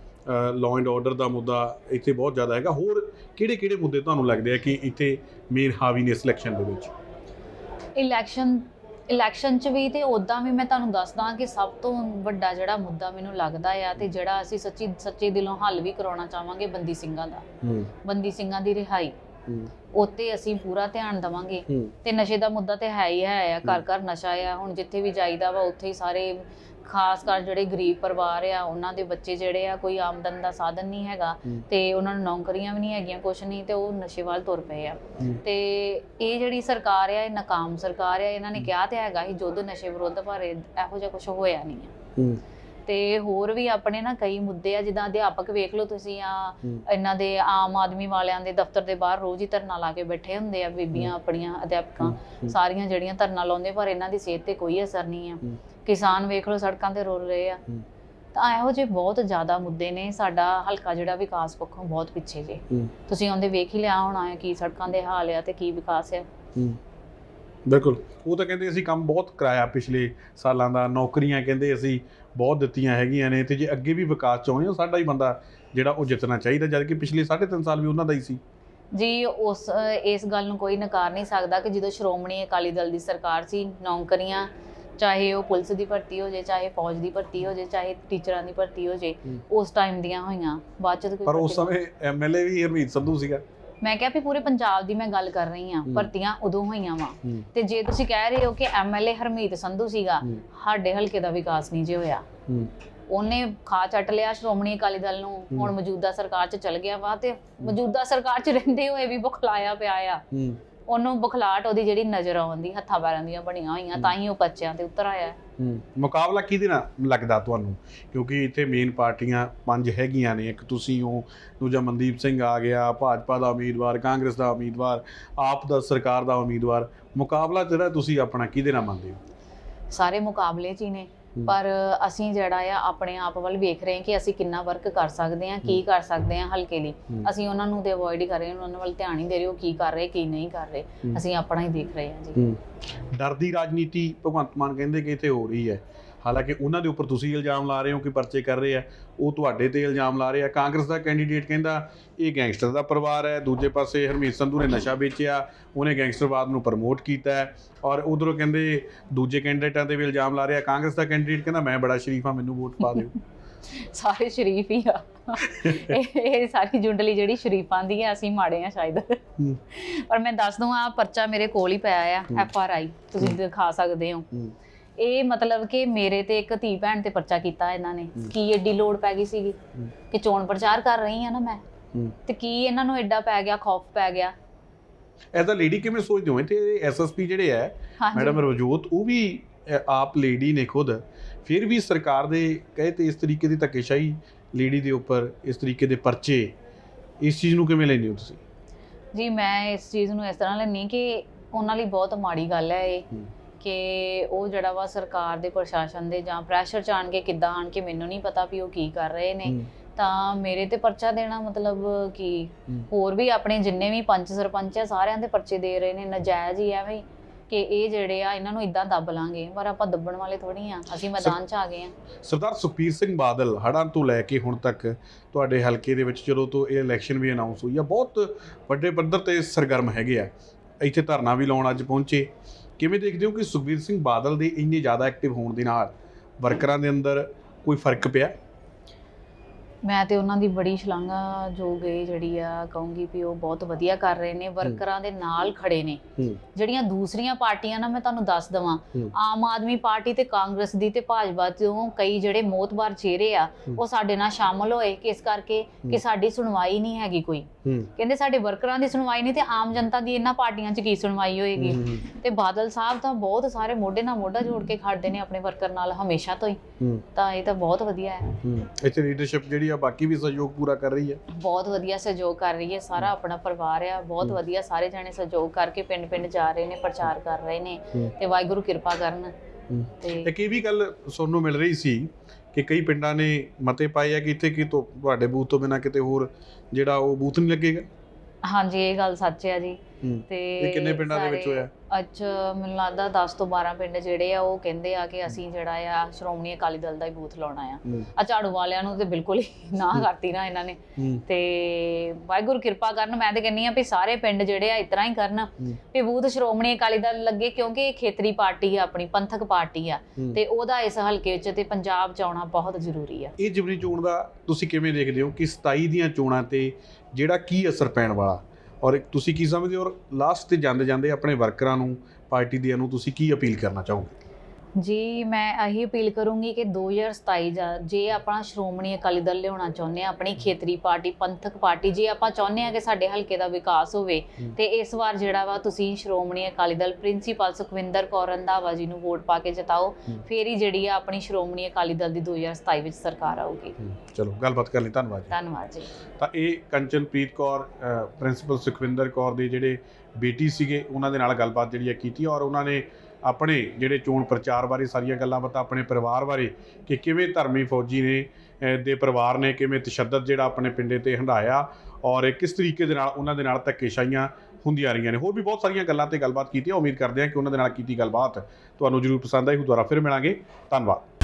ਲਾਅ ਐਂਡ ਆਰਡਰ ਦਾ ਮੁੱਦਾ ਇੱਥੇ ਬਹੁਤ ਜ਼ਿਆਦਾ ਹੈਗਾ। ਹੋਰ ਕਿਹੜੇ ਕਿਹੜੇ ਮੁੱਦੇ ਤੁਹਾਨੂੰ ਲੱਗਦੇ ਆ ਕਿ ਇੱਥੇ ਮੇਨ ਹਾਵੀ ਨੇ ਸਿਲੈਕਸ਼ਨ ਦੇ ਵਿੱਚ? ਇਲੈਕਸ਼ਨ ਇਲੈਕਸ਼ਨ 'ਚ ਵੀ ਤੇ ਉਦਾਂ ਵੀ ਮੈਂ ਤੁਹਾਨੂੰ ਦੱਸਦਾ ਕਿ ਸਭ ਤੋਂ ਵੱਡਾ ਜਿਹੜਾ ਮੁੱਦਾ ਮੈਨੂੰ ਲੱਗਦਾ ਆ ਤੇ ਜਿਹੜਾ ਅਸੀਂ ਸੱਚੀ ਸੱਚੇ ਦਿਲੋਂ ਹੱਲ ਵੀ ਕਰਾਉਣਾ ਚਾਹਾਂਗੇ ਬੰਦੀ ਸਿੰਘਾਂ ਦਾ। ਹੂੰ। ਬੰਦੀ ਸਿੰਘਾਂ ਦੀ ਰਿਹਾਈ। ਹੂੰ। ਉੱਤੇ ਅਸੀਂ ਪੂਰਾ ਧਿਆਨ ਦੇਵਾਂਗੇ। ਤੇ ਨਸ਼ੇ ਦਾ ਮੁੱਦਾ ਤੇ ਹੈ ਹੀ ਹੈ ਆ। ਘਰ ਘਰ ਨਸ਼ਾ ਆ। ਹੁਣ ਜਿੱਥੇ ਵੀ ਜਾਈਦਾ ਵਾ ਉੱਥੇ ਹੀ ਸਾਰੇ ਖਾਸ ਕਰ ਜਿਹੜੇ ਗਰੀਬ ਪਰਿਵਾਰ ਆ ਉਹਨਾਂ ਦੇ ਬੱਚੇ ਜਿਹੜੇ ਆ ਕੋਈ ਆਮਦਨ ਦਾ ਸਾਧਨ ਨਹੀਂ ਹੈਗਾ ਹੂੰ। ਤੇ ਉਹਨਾਂ ਨੂੰ ਨੌਕਰੀਆਂ ਵੀ ਨਹੀਂ ਹੈਗੀਆਂ ਕੁਛ ਨਹੀਂ ਤੇ ਉਹ ਨਸ਼ੇ ਵੱਲ ਤੁਰ ਪਏ ਆ ਹੂੰ। ਤੇ ਇਹ ਜਿਹੜੀ ਸਰਕਾਰ ਆ ਇਹ ਨਾਕਾਮ ਸਰਕਾਰ ਆ ਇਹਨਾਂ ਨੇ ਕਿਹਾ ਤੇ ਹੈਗਾ ਸੀ ਯੁੱਧ ਨਸ਼ੇ ਵਿਰੁੱਧ ਪਰ ਇਹ- ਜਿਹਾ ਕੁਝ ਹੋਇਆ ਨਹੀਂ ਆ ਹੂੰ ਤੇ ਹੋਰ ਵੀ ਆਪਣੇ ਨਾ ਕਈ ਮੁੱਦੇ ਆ ਜਿੱਦਾਂ ਅਧਿਆਪਕ ਵੇਖ ਲਓ ਤੁਸੀਂ ਆ ਹੂੰ। ਇਹਨਾਂ ਦੇ ਆਮ ਆਦਮੀ ਵਾਲਿਆਂ ਦੇ ਦਫ਼ਤਰ ਦੇ ਬਾਹਰ ਰੋਜ਼ ਹੀ ਧਰਨਾ ਲਾ ਕੇ ਬੈਠੇ ਹੁੰਦੇ ਆ ਬੀਬੀਆਂ ਆਪਣੀਆਂ ਅਧਿਆਪਕਾਂ ਹੂੰ। ਸਾਰੀਆਂ ਜਿਹੜੀਆਂ ਧਰਨਾ ਲਾਉਂਦੇ ਪਰ ਇਹਨਾਂ ਦੀ ਸਿਹਤ ਤੇ ਕੋਈ ਅਸਰ ਨਹੀਂ ਆ ਹੂੰ। ਕਿਸਾਨ ਵੇਖ ਲਓ ਸੜਕਾਂ ਤੇ ਰੁਲ ਰਹੇ ਆ। ਤਾਂ ਇਹੋ ਜਿਹੇ ਬਹੁਤ ਜ਼ਿਆਦਾ ਮੁੱਦੇ ਨੇ ਸਾਡਾ ਹਲਕਾ ਜਿਹੜਾ ਵਿਕਾਸ ਪੱਖੋਂ ਬਹੁਤ ਪਿੱਛੇ ਜੇ। ਤੁਸੀਂ ਆਉਂਦੇ ਵੇਖ ਹੀ ਲਿਆ ਹੋਣਾ ਹੈ ਕੀ ਸੜਕਾਂ ਦੇ ਹਾਲ ਆ ਤੇ ਕੀ ਵਿਕਾਸ ਆ। ਹੂੰ। ਬਿਲਕੁਲ। ਉਹ ਤਾਂ ਕਹਿੰਦੇ ਅਸੀਂ ਕੰਮ ਬਹੁਤ ਕਰਾਇਆ ਪਿਛਲੇ ਸਾਲਾਂ ਦਾ ਨੌਕਰੀਆਂ ਕਹਿੰਦੇ ਅਸੀਂ ਬਹੁਤ ਦਿੱਤੀਆਂ ਹੈਗੀਆਂ ਨੇ ਤੇ ਜੇ ਅੱਗੇ ਵੀ ਵਿਕਾਸ ਚਾਹੁੰਦੇ ਹੋ ਸਾਡਾ ਹੀ ਬੰਦਾ ਜਿਹੜਾ ਉਹ ਜਿੱਤਣਾ ਚਾਹੀਦਾ ਜਦ ਕਿ ਪਿਛਲੇ 3.5 ਸਾਲ ਵੀ ਉਹਨਾਂ ਦਾ ਹੀ ਸੀ। ਜੀ ਉਸ ਇਸ ਗੱਲ ਨੂੰ ਕੋਈ ਨਕਾਰ ਨਹੀਂ ਸਕਦਾ ਕਿ ਜਦੋਂ ਸ਼੍ਰੋਮਣੀ ਅਕਾਲੀ ਦਲ ਦੀ ਸਰਕਾਰ ਸੀ ਨੌਕਰੀਆਂ ਚਾਹੇ ਉਹ ਪੁਲਿਸ ਦੀ ਭਰਤੀ ਹੋ ਜੇ ਚਾਹੇ ਫੌਜ ਦੀ ਭਰਤੀ ਹੋ ਜੇ ਚਾਹੇ ਟੀਚਰਾਂ ਦੀ ਭਰਤੀ ਹੋ ਜੇ। ਉਸ ਟਾਈਮ ਦੀਆਂ ਹੋਈਆਂ ਬਾਅਦ ਚ ਪਰ ਉਸ ਸਮੇਂ ਐਮਐਲਏ ਵੀ ਹਰਮੀਤ ਸੰਧੂ ਸੀਗਾ। ਮੈਂ ਕਿਹਾ ਵੀ ਪੂਰੇ ਪੰਜਾਬ ਦੀ ਮੈਂ ਗੱਲ ਕਰ ਰਹੀ ਹੂੰ। ਭਰਤੀਆਂ ਉਦੋਂ ਹੋਈਆਂ ਵਾ। ਤੇ ਜੇ ਤੁਸੀਂ ਕਹਿ ਰਹੇ ਹੋ ਕਿ ਐਮਐਲਏ ਹਰਮੀਤ ਸੰਧੂ ਸੀਗਾ ਸਾਡੇ ਹਲਕੇ ਦਾ ਵਿਕਾਸ ਨਹੀਂ ਜੇ ਹੋਇਆ। ਉਹਨੇ ਖਾ ਚੱਟ ਲਿਆ ਸ਼੍ਰੋਮਣੀ ਅਕਾਲੀ ਦਲ ਨੂੰ। ਹੁਣ ਮੌਜੂਦਾ ਸਰਕਾਰ 'ਚ ਚਲ ਗਿਆ ਵਾ ਤੇ ਮੌਜੂਦਾ ਸਰਕਾਰ 'ਚ ਰਹਿੰਦੇ ਹੋਏ ਵੀ ਬੁਖਲਾਇਆ ਪਿਆ ਆ। ਉਹਨੂੰ ਬੁਖਲਾਟ ਉਹਦੀ ਜਿਹੜੀ ਨਜ਼ਰ ਆਉਂਦੀ ਹੱਥਾਂ ਪੈਰਾਂ ਦੀਆਂ ਬਣੀਆਂ ਹੋਈਆਂ ਤਾਂ ਹੀ ਉਹ ਬੱਚਿਆਂ ਤੇ ਉਤਰ ਆਇਆ ਹੈ। ਮੁਕਾਬਲਾ ਕਿਹਦੇ ਨਾਲ ਲੱਗਦਾ ਤੁਹਾਨੂੰ ਕਿਉਂਕਿ ਇੱਥੇ ਮੇਨ ਪਾਰਟੀਆਂ ਪੰਜ ਹੈਗੀਆਂ ਨੇ ਇੱਕ ਤੁਸੀਂ ਹੋ ਦੂਜਾ ਮਨਦੀਪ ਸਿੰਘ ਆ ਗਿਆ ਭਾਜਪਾ ਦਾ ਉਮੀਦਵਾਰ ਕਾਂਗਰਸ ਦਾ ਉਮੀਦਵਾਰ ਆਪ ਦਾ ਸਰਕਾਰ ਦਾ ਉਮੀਦਵਾਰ ਮੁਕਾਬਲਾ ਜਿਹੜਾ ਤੁਸੀਂ ਆਪਣਾ ਕਿਹਦੇ ਨਾਲ ਮੰਨਦੇ ਹੋ ਸਾਰੇ ਮੁਕਾਬਲੇ 'ਚ ਹੀ ਨੇ। ਪਰ ਅਸੀਂ ਜਿਹੜਾ ਆ ਆਪਣੇ ਆਪ ਵੱਲ ਵੇਖ ਰਹੇ ਹਾਂ ਕਿ ਅਸੀਂ ਕਿੰਨਾ ਵਰਕ ਕਰ ਸਕਦੇ ਹਾਂ ਕੀ ਕਰ ਸਕਦੇ ਹਾਂ ਹਲਕੇ ਲਈ। ਹੂੰ। ਅਸੀਂ ਉਹਨਾਂ ਨੂੰ ਤੇ ਅਵੋਇਡ ਹੀ ਕਰ ਰਹੇ ਹਾਂ ਉਹਨਾਂ ਵੱਲ ਧਿਆਨ ਹੀ ਦੇ ਰਹੇ ਉਹ ਕੀ ਕਰ ਰਹੇ ਕੀ ਨਹੀਂ ਕਰ ਰਹੇ। ਹੂੰ। ਅਸੀਂ ਆਪਣਾ ਹੀ ਦੇਖ ਰਹੇ ਹਾਂ ਜੀ। ਹੂੰ। ਡਰ ਦੀ ਰਾਜਨੀਤੀ ਭਗਵੰਤ ਮਾਨ ਕਹਿੰਦੇ ਕਿ ਇੱਥੇ ਹੋ ਰਹੀ ਹੈ। ਹਾਲਾਂਕਿ ਉਹਨਾਂ ਦੇ ਉੱਪਰ ਤੁਸੀਂ ਇਲਜ਼ਾਮ ਲਾ ਰਹੇ ਹੋ ਕਿ ਪਰਚੇ ਕਰ ਰਹੇ ਆ ਉਹ ਤੁਹਾਡੇ ਤੇ ਇਲਜ਼ਾਮ ਲਾ ਰਹੇ ਆ। ਕਾਂਗਰਸ ਦਾ ਕੈਂਡੀਡੇਟ ਕਹਿੰਦਾ ਇਹ ਗੈਂਗਸਟਰ ਦਾ ਪਰਿਵਾਰ ਹੈ ਦੂਜੇ ਪਾਸੇ ਹਰਮੀਤ ਸੰਧੂ ਨੇ ਨਸ਼ਾ ਵੇਚਿਆ ਉਹਨੇ ਗੈਂਗਸਟਰਵਾਦ ਨੂੰ ਪ੍ਰਮੋਟ ਕੀਤਾ ਹੈ ਔਰ ਉਧਰੋਂ ਕਹਿੰਦੇ ਦੂਜੇ ਕੈਂਡੀਡੇਟਾਂ ਤੇ ਵੀ ਇਲਜ਼ਾਮ ਲਾ ਰਹੇ। ਆ ਕਾਂਗਰਸ ਦਾ ਕੈਂਡੀਡੇਟ ਕਹਿੰਦਾ ਮੈਂ ਬੜਾ ਸ਼ਰੀਫ ਆ ਮੈਨੂੰ ਵੋਟ ਪਾ ਦਿਓ। ਸਾਰੇ ਸ਼ਰੀਫ ਹੀ ਆ। ਇਹ ਸਾਰੀ ਜੁੰਡਲੀ ਜਿਹੜੀ ਸ਼ਰੀਫਾਂ ਦੀ ਹੈ ਅਸੀਂ ਮਾੜੇ ਆ ਸ਼ਾਇਦ। ਪਰ ਮੈਂ ਦੱਸ ਦੂੰ ਆ ਪਰਚਾ ਮੇਰੇ ਕੋਲ ਹੀ ਪਿਆ ਆ। ਐਫ ਆਰ ਆਈ ਤੁਸੀਂ। ਦਿਖਾ ਸਕਦੇ ਹੂੰ। ਇਹ ਮਤਲਬ ਕਿ ਮੇਰੇ ਤੇ ਇੱਕ ਧੀ ਭੈਣ ਤੇ ਪਰਚਾ ਕੀਤਾ ਇਹਨਾਂ ਨੇ। ਕੀ ਏਡੀ ਲੋੜ ਪੈ ਗਈ ਸੀਗੀ। ਕਿ ਚੋਣ ਪ੍ਰਚਾਰ ਕਰ ਰਹੀ ਆ ਨਾ ਮੈਂ? ਤੇ ਕੀ ਇਹਨਾਂ ਨੂੰ ਐਡਾ ਪੈ ਗਿਆ ਖੌਫ ਪੈ ਗਿਆ? ਐਜ਼ ਅ ਲੇਡੀ ਕਿਵੇਂ ਸੋਚਦੇ ਹੋ? ਤੇ ਐਸਐਸਪੀ ਜਿਹੜੇ ਹਾਂਜੀ। ਮੈਡਮ ਰਵਜੋਤ ਉਹ ਵੀ ਆਪ ਲੇਡੀ ਨੇ ਖੁਦ। ਫਿਰ ਵੀ ਸਰਕਾਰ ਦੇ ਕਹੇ ਤੇ ਇਸ ਤਰੀਕੇ ਦੀ ਧੱਕੇਸ਼ਾਹੀ ਲੇਡੀ ਦੇ ਉੱਪਰ ਇਸ ਤਰੀਕੇ ਦੇ ਪਰਚੇ ਇਸ ਚੀਜ਼ ਨੂੰ ਕਿਵੇਂ ਲੈਂਦੇ ਹੋ ਤੁਸੀਂ? ਜੀ ਮੈਂ ਇਸ ਚੀਜ਼ ਨੂੰ ਇਸ ਤਰ੍ਹਾਂ ਲੈਣੀ ਕਿ ਉਹਨਾਂ ਲਈ ਬਹੁਤ ਮਾੜੀ ਗੱਲ ਹੈ ਇਹ। ਕਿ ਉਹ ਜਿਹੜਾ ਵਾ ਸਰਕਾਰ ਦੇ ਪ੍ਰਸ਼ਾਸਨ ਦੇ ਜਾਂ ਪ੍ਰੈਸ਼ਰ ਚ ਆਣ ਕੇ ਕਿੱਦਾਂ ਆਣ ਕੇ ਮੈਨੂੰ ਨਹੀਂ ਪਤਾ ਵੀ ਉਹ ਕੀ ਕਰ ਰਹੇ ਨੇ। ਤਾਂ ਮੇਰੇ ਤੇ ਪਰਚਾ ਦੇਣਾ ਮਤਲਬ ਕਿ। ਹੋਰ ਵੀ ਆਪਣੇ ਜਿੰਨੇ ਵੀ ਪੰਚ ਸਰਪੰਚ ਆ ਸਾਰਿਆਂ ਦੇ ਪਰਚੇ ਦੇ ਰਹੇ ਨੇ ਨਜਾਇਜ਼ ਹੀ ਐਵੇਂ ਕਿ ਇਹ ਜਿਹੜੇ ਆ ਇਹਨਾਂ ਨੂੰ ਇਦਾਂ ਦੱਬ ਲਾਂਗੇ। ਪਰ ਆਪਾਂ ਦੱਬਣ ਵਾਲੇ ਥੋੜੀ ਆ ਅਸੀਂ ਮੈਦਾਨ 'ਚ ਆ ਗਏ ਆ। ਸਰਦਾਰ ਸੁਖਬੀਰ ਸਿੰਘ ਬਾਦਲ ਹੜ੍ਹਾਂ ਤੋਂ ਲੈ ਕੇ ਹੁਣ ਤੱਕ ਤੁਹਾਡੇ ਹਲਕੇ ਦੇ ਵਿੱਚ ਜਦੋਂ ਤੋਂ ਇਹ ਇਲੈਕਸ਼ਨ ਵੀ ਅਨਾਉਂਸ ਹੋਈ ਆ ਬਹੁਤ ਵੱਡੇ ਪੱਧਰ ਤੇ ਸਰਗਰਮ ਹੈਗੇ ਆ। ਇੱਥੇ ਧਰਨਾ ਵੀ ਲਾਉਣ ਅੱਜ ਪਹੁੰਚੇ। ਕਿਵੇਂ ਦੇਖਦੇ ਹੋ ਕਿ ਸੁਖਬੀਰ ਸਿੰਘ ਬਾਦਲ ਦੇ ਇੰਨੇ ਜ਼ਿਆਦਾ ਐਕਟਿਵ ਹੋਣ ਦੇ ਨਾਲ ਵਰਕਰਾਂ ਦੇ ਅੰਦਰ ਕੋਈ ਫ਼ਰਕ ਪਿਆ ਮੈਂ ਤੇ ਉਹਨਾਂ ਦੀ ਬੜੀ ਸ਼ਲਾਘਾ ਜੋ ਗਏ ਜਿਹੜੀ ਆ ਕਹੂੰਗੀ ਵੀ ਉਹ ਬਹੁਤ ਵਧੀਆ ਕਰ ਰਹੇ ਨੇ ਵਰਕਰਾਂ ਦੇ ਨਾਲ ਖੜੇ ਨੇ ਜਿਹੜੀਆਂ ਦੂਸਰੀਆਂ ਪਾਰਟੀਆਂ ਨਾ ਮੈਂ ਤੁਹਾਨੂੰ ਦੱਸ ਦਵਾਂ। ਆਮ ਆਦਮੀ ਪਾਰਟੀ ਤੇ ਕਾਂਗਰਸ ਦੀ ਤੇ ਭਾਜਪਾ ਤੋਂ ਕਈ ਜਿਹੜੇ ਮੋਤਬਾਰ ਚਿਹਰੇ ਆ। ਉਹ ਸਾਡੇ ਨਾਲ ਸ਼ਾਮਲ ਹੋਏ ਕਿਸ ਕਰਕੇ। ਕਿ ਸਾਡੀ ਸੁਣਵਾਈ ਨਹੀਂ ਹੈਗੀ ਕੋਈ ਕਹਿੰਦੇ ਸਾਡੇ ਵਰਕਰਾਂ ਦੀ ਸੁਣਵਾਈ ਨਹੀਂ ਤੇ ਆਮ ਜਨਤਾ ਦੀ ਇਹਨਾਂ ਪਾਰਟੀਆਂ 'ਚ ਕੀ ਸੁਣਵਾਈ ਹੋਏਗੀ? ਤੇ ਬਾਦਲ ਸਾਹਿਬ ਤਾਂ ਬਹੁਤ ਸਾਰੇ ਮੋਢੇ ਨਾਲ ਮੋਢਾ ਜੋੜ ਕੇ ਖੜਦੇ ਨੇ ਆਪਣੇ ਵਰਕਰ ਨਾਲ ਹਮੇਸ਼ਾ ਤੋਂ ਹੀ। ਤਾਂ ਇਹ ਤਾਂ ਬਹੁਤ ਵਧੀਆ ਹੈ। ਇੱਥੇ ਲੀਡਰਸ਼ਿਪ ਜਿਹੜੀ ਆ ਬਾਕੀ ਵੀ ਸਹਿਯੋਗ ਪੂਰਾ ਕਰ ਰਹੀ ਹੈ। ਬਹੁਤ ਵਧੀਆ ਸਹਿਯੋਗ ਕਰ ਰਹੀ ਹੈ ਸਾਰਾ ਆਪਣਾ ਪਰਿਵਾਰ ਆ ਬਹੁਤ। ਵਧੀਆ ਸਾਰੇ ਜਣੇ ਸਹਿਯੋਗ ਕਰਕੇ ਪਿੰਡ ਪਿੰਡ ਜਾ ਰਹੇ ਨੇ ਪ੍ਰਚਾਰ ਕਰ ਰਹੇ ਨੇ। ਤੇ ਵਾਹਿਗੁਰੂ ਕਿਰਪਾ ਕਰਨ। ਤੇ ਇੱਕ ਇਹ ਵੀ ਗੱਲ ਸੁਣਨ ਨੂੰ ਮਿਲ ਰਹੀ ਸੀ ਕਿ ਕਈ ਪਿੰਡਾਂ ਨੇ ਮਤੇ ਪਾਏ ਆ ਕਿ ਇੱਥੇ ਕੀ ਤੁਹਾਡੇ ਬੂਥ ਤੋਂ ਬਿਨਾ ਕਿਤੇ ਹੋਰ ਜਿਹੜਾ ਉਹ ਬੂਥ ਨਹੀਂ ਲੱਗੇਗਾ? ਹਾਂਜੀ, ਇਹ ਗੱਲ ਸੱਚ ਹੈ ਜੀ। ਤੇ ਇਹ ਕਿੰਨੇ ਪਿੰਡਾਂ ਦੇ ਵਿੱਚ ਹੋਇਆ? ਅੱਜ ਮੈਨੂੰ ਲੱਗਦਾ 10 ਤੋਂ 12 ਪਿੰਡ ਜਿਹੜੇ ਆ ਉਹ ਕਹਿੰਦੇ ਆ ਕਿ ਅਸੀਂ ਜਿਹੜਾ ਆ ਸ਼੍ਰੋਮਣੀ ਅਕਾਲੀ ਦਲ ਦਾ ਹੀ ਬੂਥ ਲਾਉਣਾ ਆ। ਆ ਝਾੜੂ ਵਾਲਿਆਂ ਨੂੰ ਤੇ ਬਿਲਕੁਲ ਹੀ ਨਾ ਕਰਤੀ ਨਾ ਇਹਨਾਂ ਨੇ। ਤੇ ਵਾਹਿਗੁਰੂ ਕਿਰਪਾ ਕਰਨ ਮੈਂ ਤੇ ਕਹਿੰਨੀ ਆ ਵੀ ਸਾਰੇ ਪਿੰਡ ਜਿਹੜੇ ਆ ਇਤਨਾ ਹੀ ਕਰਨ। ਵੀ ਬੂਥ ਸ਼੍ਰੋਮਣੀ ਅਕਾਲੀ ਦਲ ਲੱਗੇ ਕਿਉਂਕਿ ਇਹ ਖੇਤਰੀ ਪਾਰਟੀ ਆ ਆਪਣੀ ਪੰਥਕ ਪਾਰਟੀ ਆ। ਤੇ ਉਹਦਾ ਇਸ ਹਲਕੇ ਵਿੱਚ ਤੇ ਪੰਜਾਬ ਚ ਆਉਣਾ ਬਹੁਤ ਜ਼ਰੂਰੀ ਆ। ਇਹ ਜਿਮਨੀ ਚੋਣ ਦਾ ਤੁਸੀਂ ਕਿਵੇਂ ਦੇਖਦੇ ਹੋ ਕਿ 27 ਦੀਆਂ ਚੋਣਾਂ ਤੇ ਜਿਹੜਾ ਕੀ ਅਸਰ ਪੈਣ ਵਾਲਾ? ਔਰ ਤੁਸੀਂ ਕੀ ਸਮਝਦੇ ਹੋ? ਔਰ ਲਾਸਟ ਤੇ ਜਾਂਦੇ ਜਾਂਦੇ ਆਪਣੇ ਵਰਕਰਾਂ ਨੂੰ ਪਾਰਟੀ ਦੀਆਂ ਨੂੰ ਤੁਸੀਂ ਕੀ ਅਪੀਲ ਕਰਨਾ ਚਾਹੋਗੇ? ਜੀ ਮੈਂ ਇਹੀ ਅਪੀਲ ਕਰੂੰਗੀ ਕਿ 2027 ਜਾ ਜੇ ਆਪਣਾ ਸ਼੍ਰੋਮਣੀ ਅਕਾਲੀ ਦਲ ਲਿਆਉਣਾ ਚਾਹੁੰਦੇ ਆ ਆਪਣੀ ਖੇਤਰੀ ਪਾਰਟੀ ਪੰਥਕ ਪਾਰਟੀ ਜੇ ਆਪਾਂ ਚਾਹੁੰਦੇ ਆ ਕਿ ਸਾਡੇ ਹਲਕੇ ਦਾ ਵਿਕਾਸ ਹੋਵੇ। ਤੇ ਇਸ ਵਾਰ ਜਿਹੜਾ ਵਾ ਤੁਸੀਂ ਸ਼੍ਰੋਮਣੀ ਅਕਾਲੀ ਦਲ ਪ੍ਰਿੰਸੀਪਲ ਸੁਖਵਿੰਦਰ ਕੌਰ ਰੰਧਾਵਾ ਜੀ ਨੂੰ ਵੋਟ ਪਾ ਕੇ ਜਿਤਾਓ। ਫੇਰ ਹੀ ਜਿਹੜੀ ਆ ਆਪਣੀ ਸ਼੍ਰੋਮਣੀ ਅਕਾਲੀ ਦਲ ਦੀ 2027 ਵਿੱਚ ਸਰਕਾਰ ਆਊਗੀ ਚਲੋ ਗੱਲਬਾਤ ਕਰਨ ਲਈ ਧੰਨਵਾਦ ਜੀ ਧੰਨਵਾਦ ਜੀ ਤਾਂ ਇਹ ਕੰਚਨਪ੍ਰੀਤ ਕੌਰ ਪ੍ਰਿੰਸੀਪਲ ਸੁਖਵਿੰਦਰ ਕੌਰ ਦੇ ਜਿਹੜੇ ਬੇਟੀ ਸੀਗੇ ਉਹਨਾਂ ਦੇ ਨਾਲ ਗੱਲਬਾਤ ਜਿਹੜੀ ਹੈ ਕੀਤੀ ਔਰ ਉਹਨਾਂ ਨੇ ਆਪਣੇ ਜਿਹੜੇ ਚੋਣ ਪ੍ਰਚਾਰ ਬਾਰੇ ਸਾਰੀਆਂ ਗੱਲਾਂ ਬਾਤਾਂ ਆਪਣੇ ਪਰਿਵਾਰ ਬਾਰੇ ਕਿ ਕਿਵੇਂ ਧਰਮੀ ਫੌਜੀ ਨੇ ਦੇ ਪਰਿਵਾਰ ਨੇ ਕਿਵੇਂ ਤਸ਼ੱਦਦ ਜਿਹੜਾ ਆਪਣੇ ਪਿੰਡੇ ਤੇ ਹੰਡਾਇਆ ਔਰ ਕਿਸ ਤਰੀਕੇ ਦੇ ਨਾਲ ਉਹਨਾਂ ਦੇ ਨਾਲ ਧੱਕੇਸ਼ਾਹੀਆਂ ਹੁੰਦੀਆਂ ਰਹੀਆਂ ਨੇ। ਹੋਰ ਵੀ ਬਹੁਤ ਸਾਰੀਆਂ ਗੱਲਾਂ ਤੇ ਗੱਲਬਾਤ ਕੀਤੀ ਹੈ ਉਮੀਦ ਕਰਦੇ ਹਾਂ ਕਿ ਉਹਨਾਂ ਦੇ ਨਾਲ ਕੀਤੀ ਗੱਲਬਾਤ ਤੁਹਾਨੂੰ ਜਰੂਰ ਪਸੰਦ ਆਈ। ਦੁਬਾਰਾ ਫਿਰ ਮਿਲਾਂਗੇ। ਧੰਨਵਾਦ।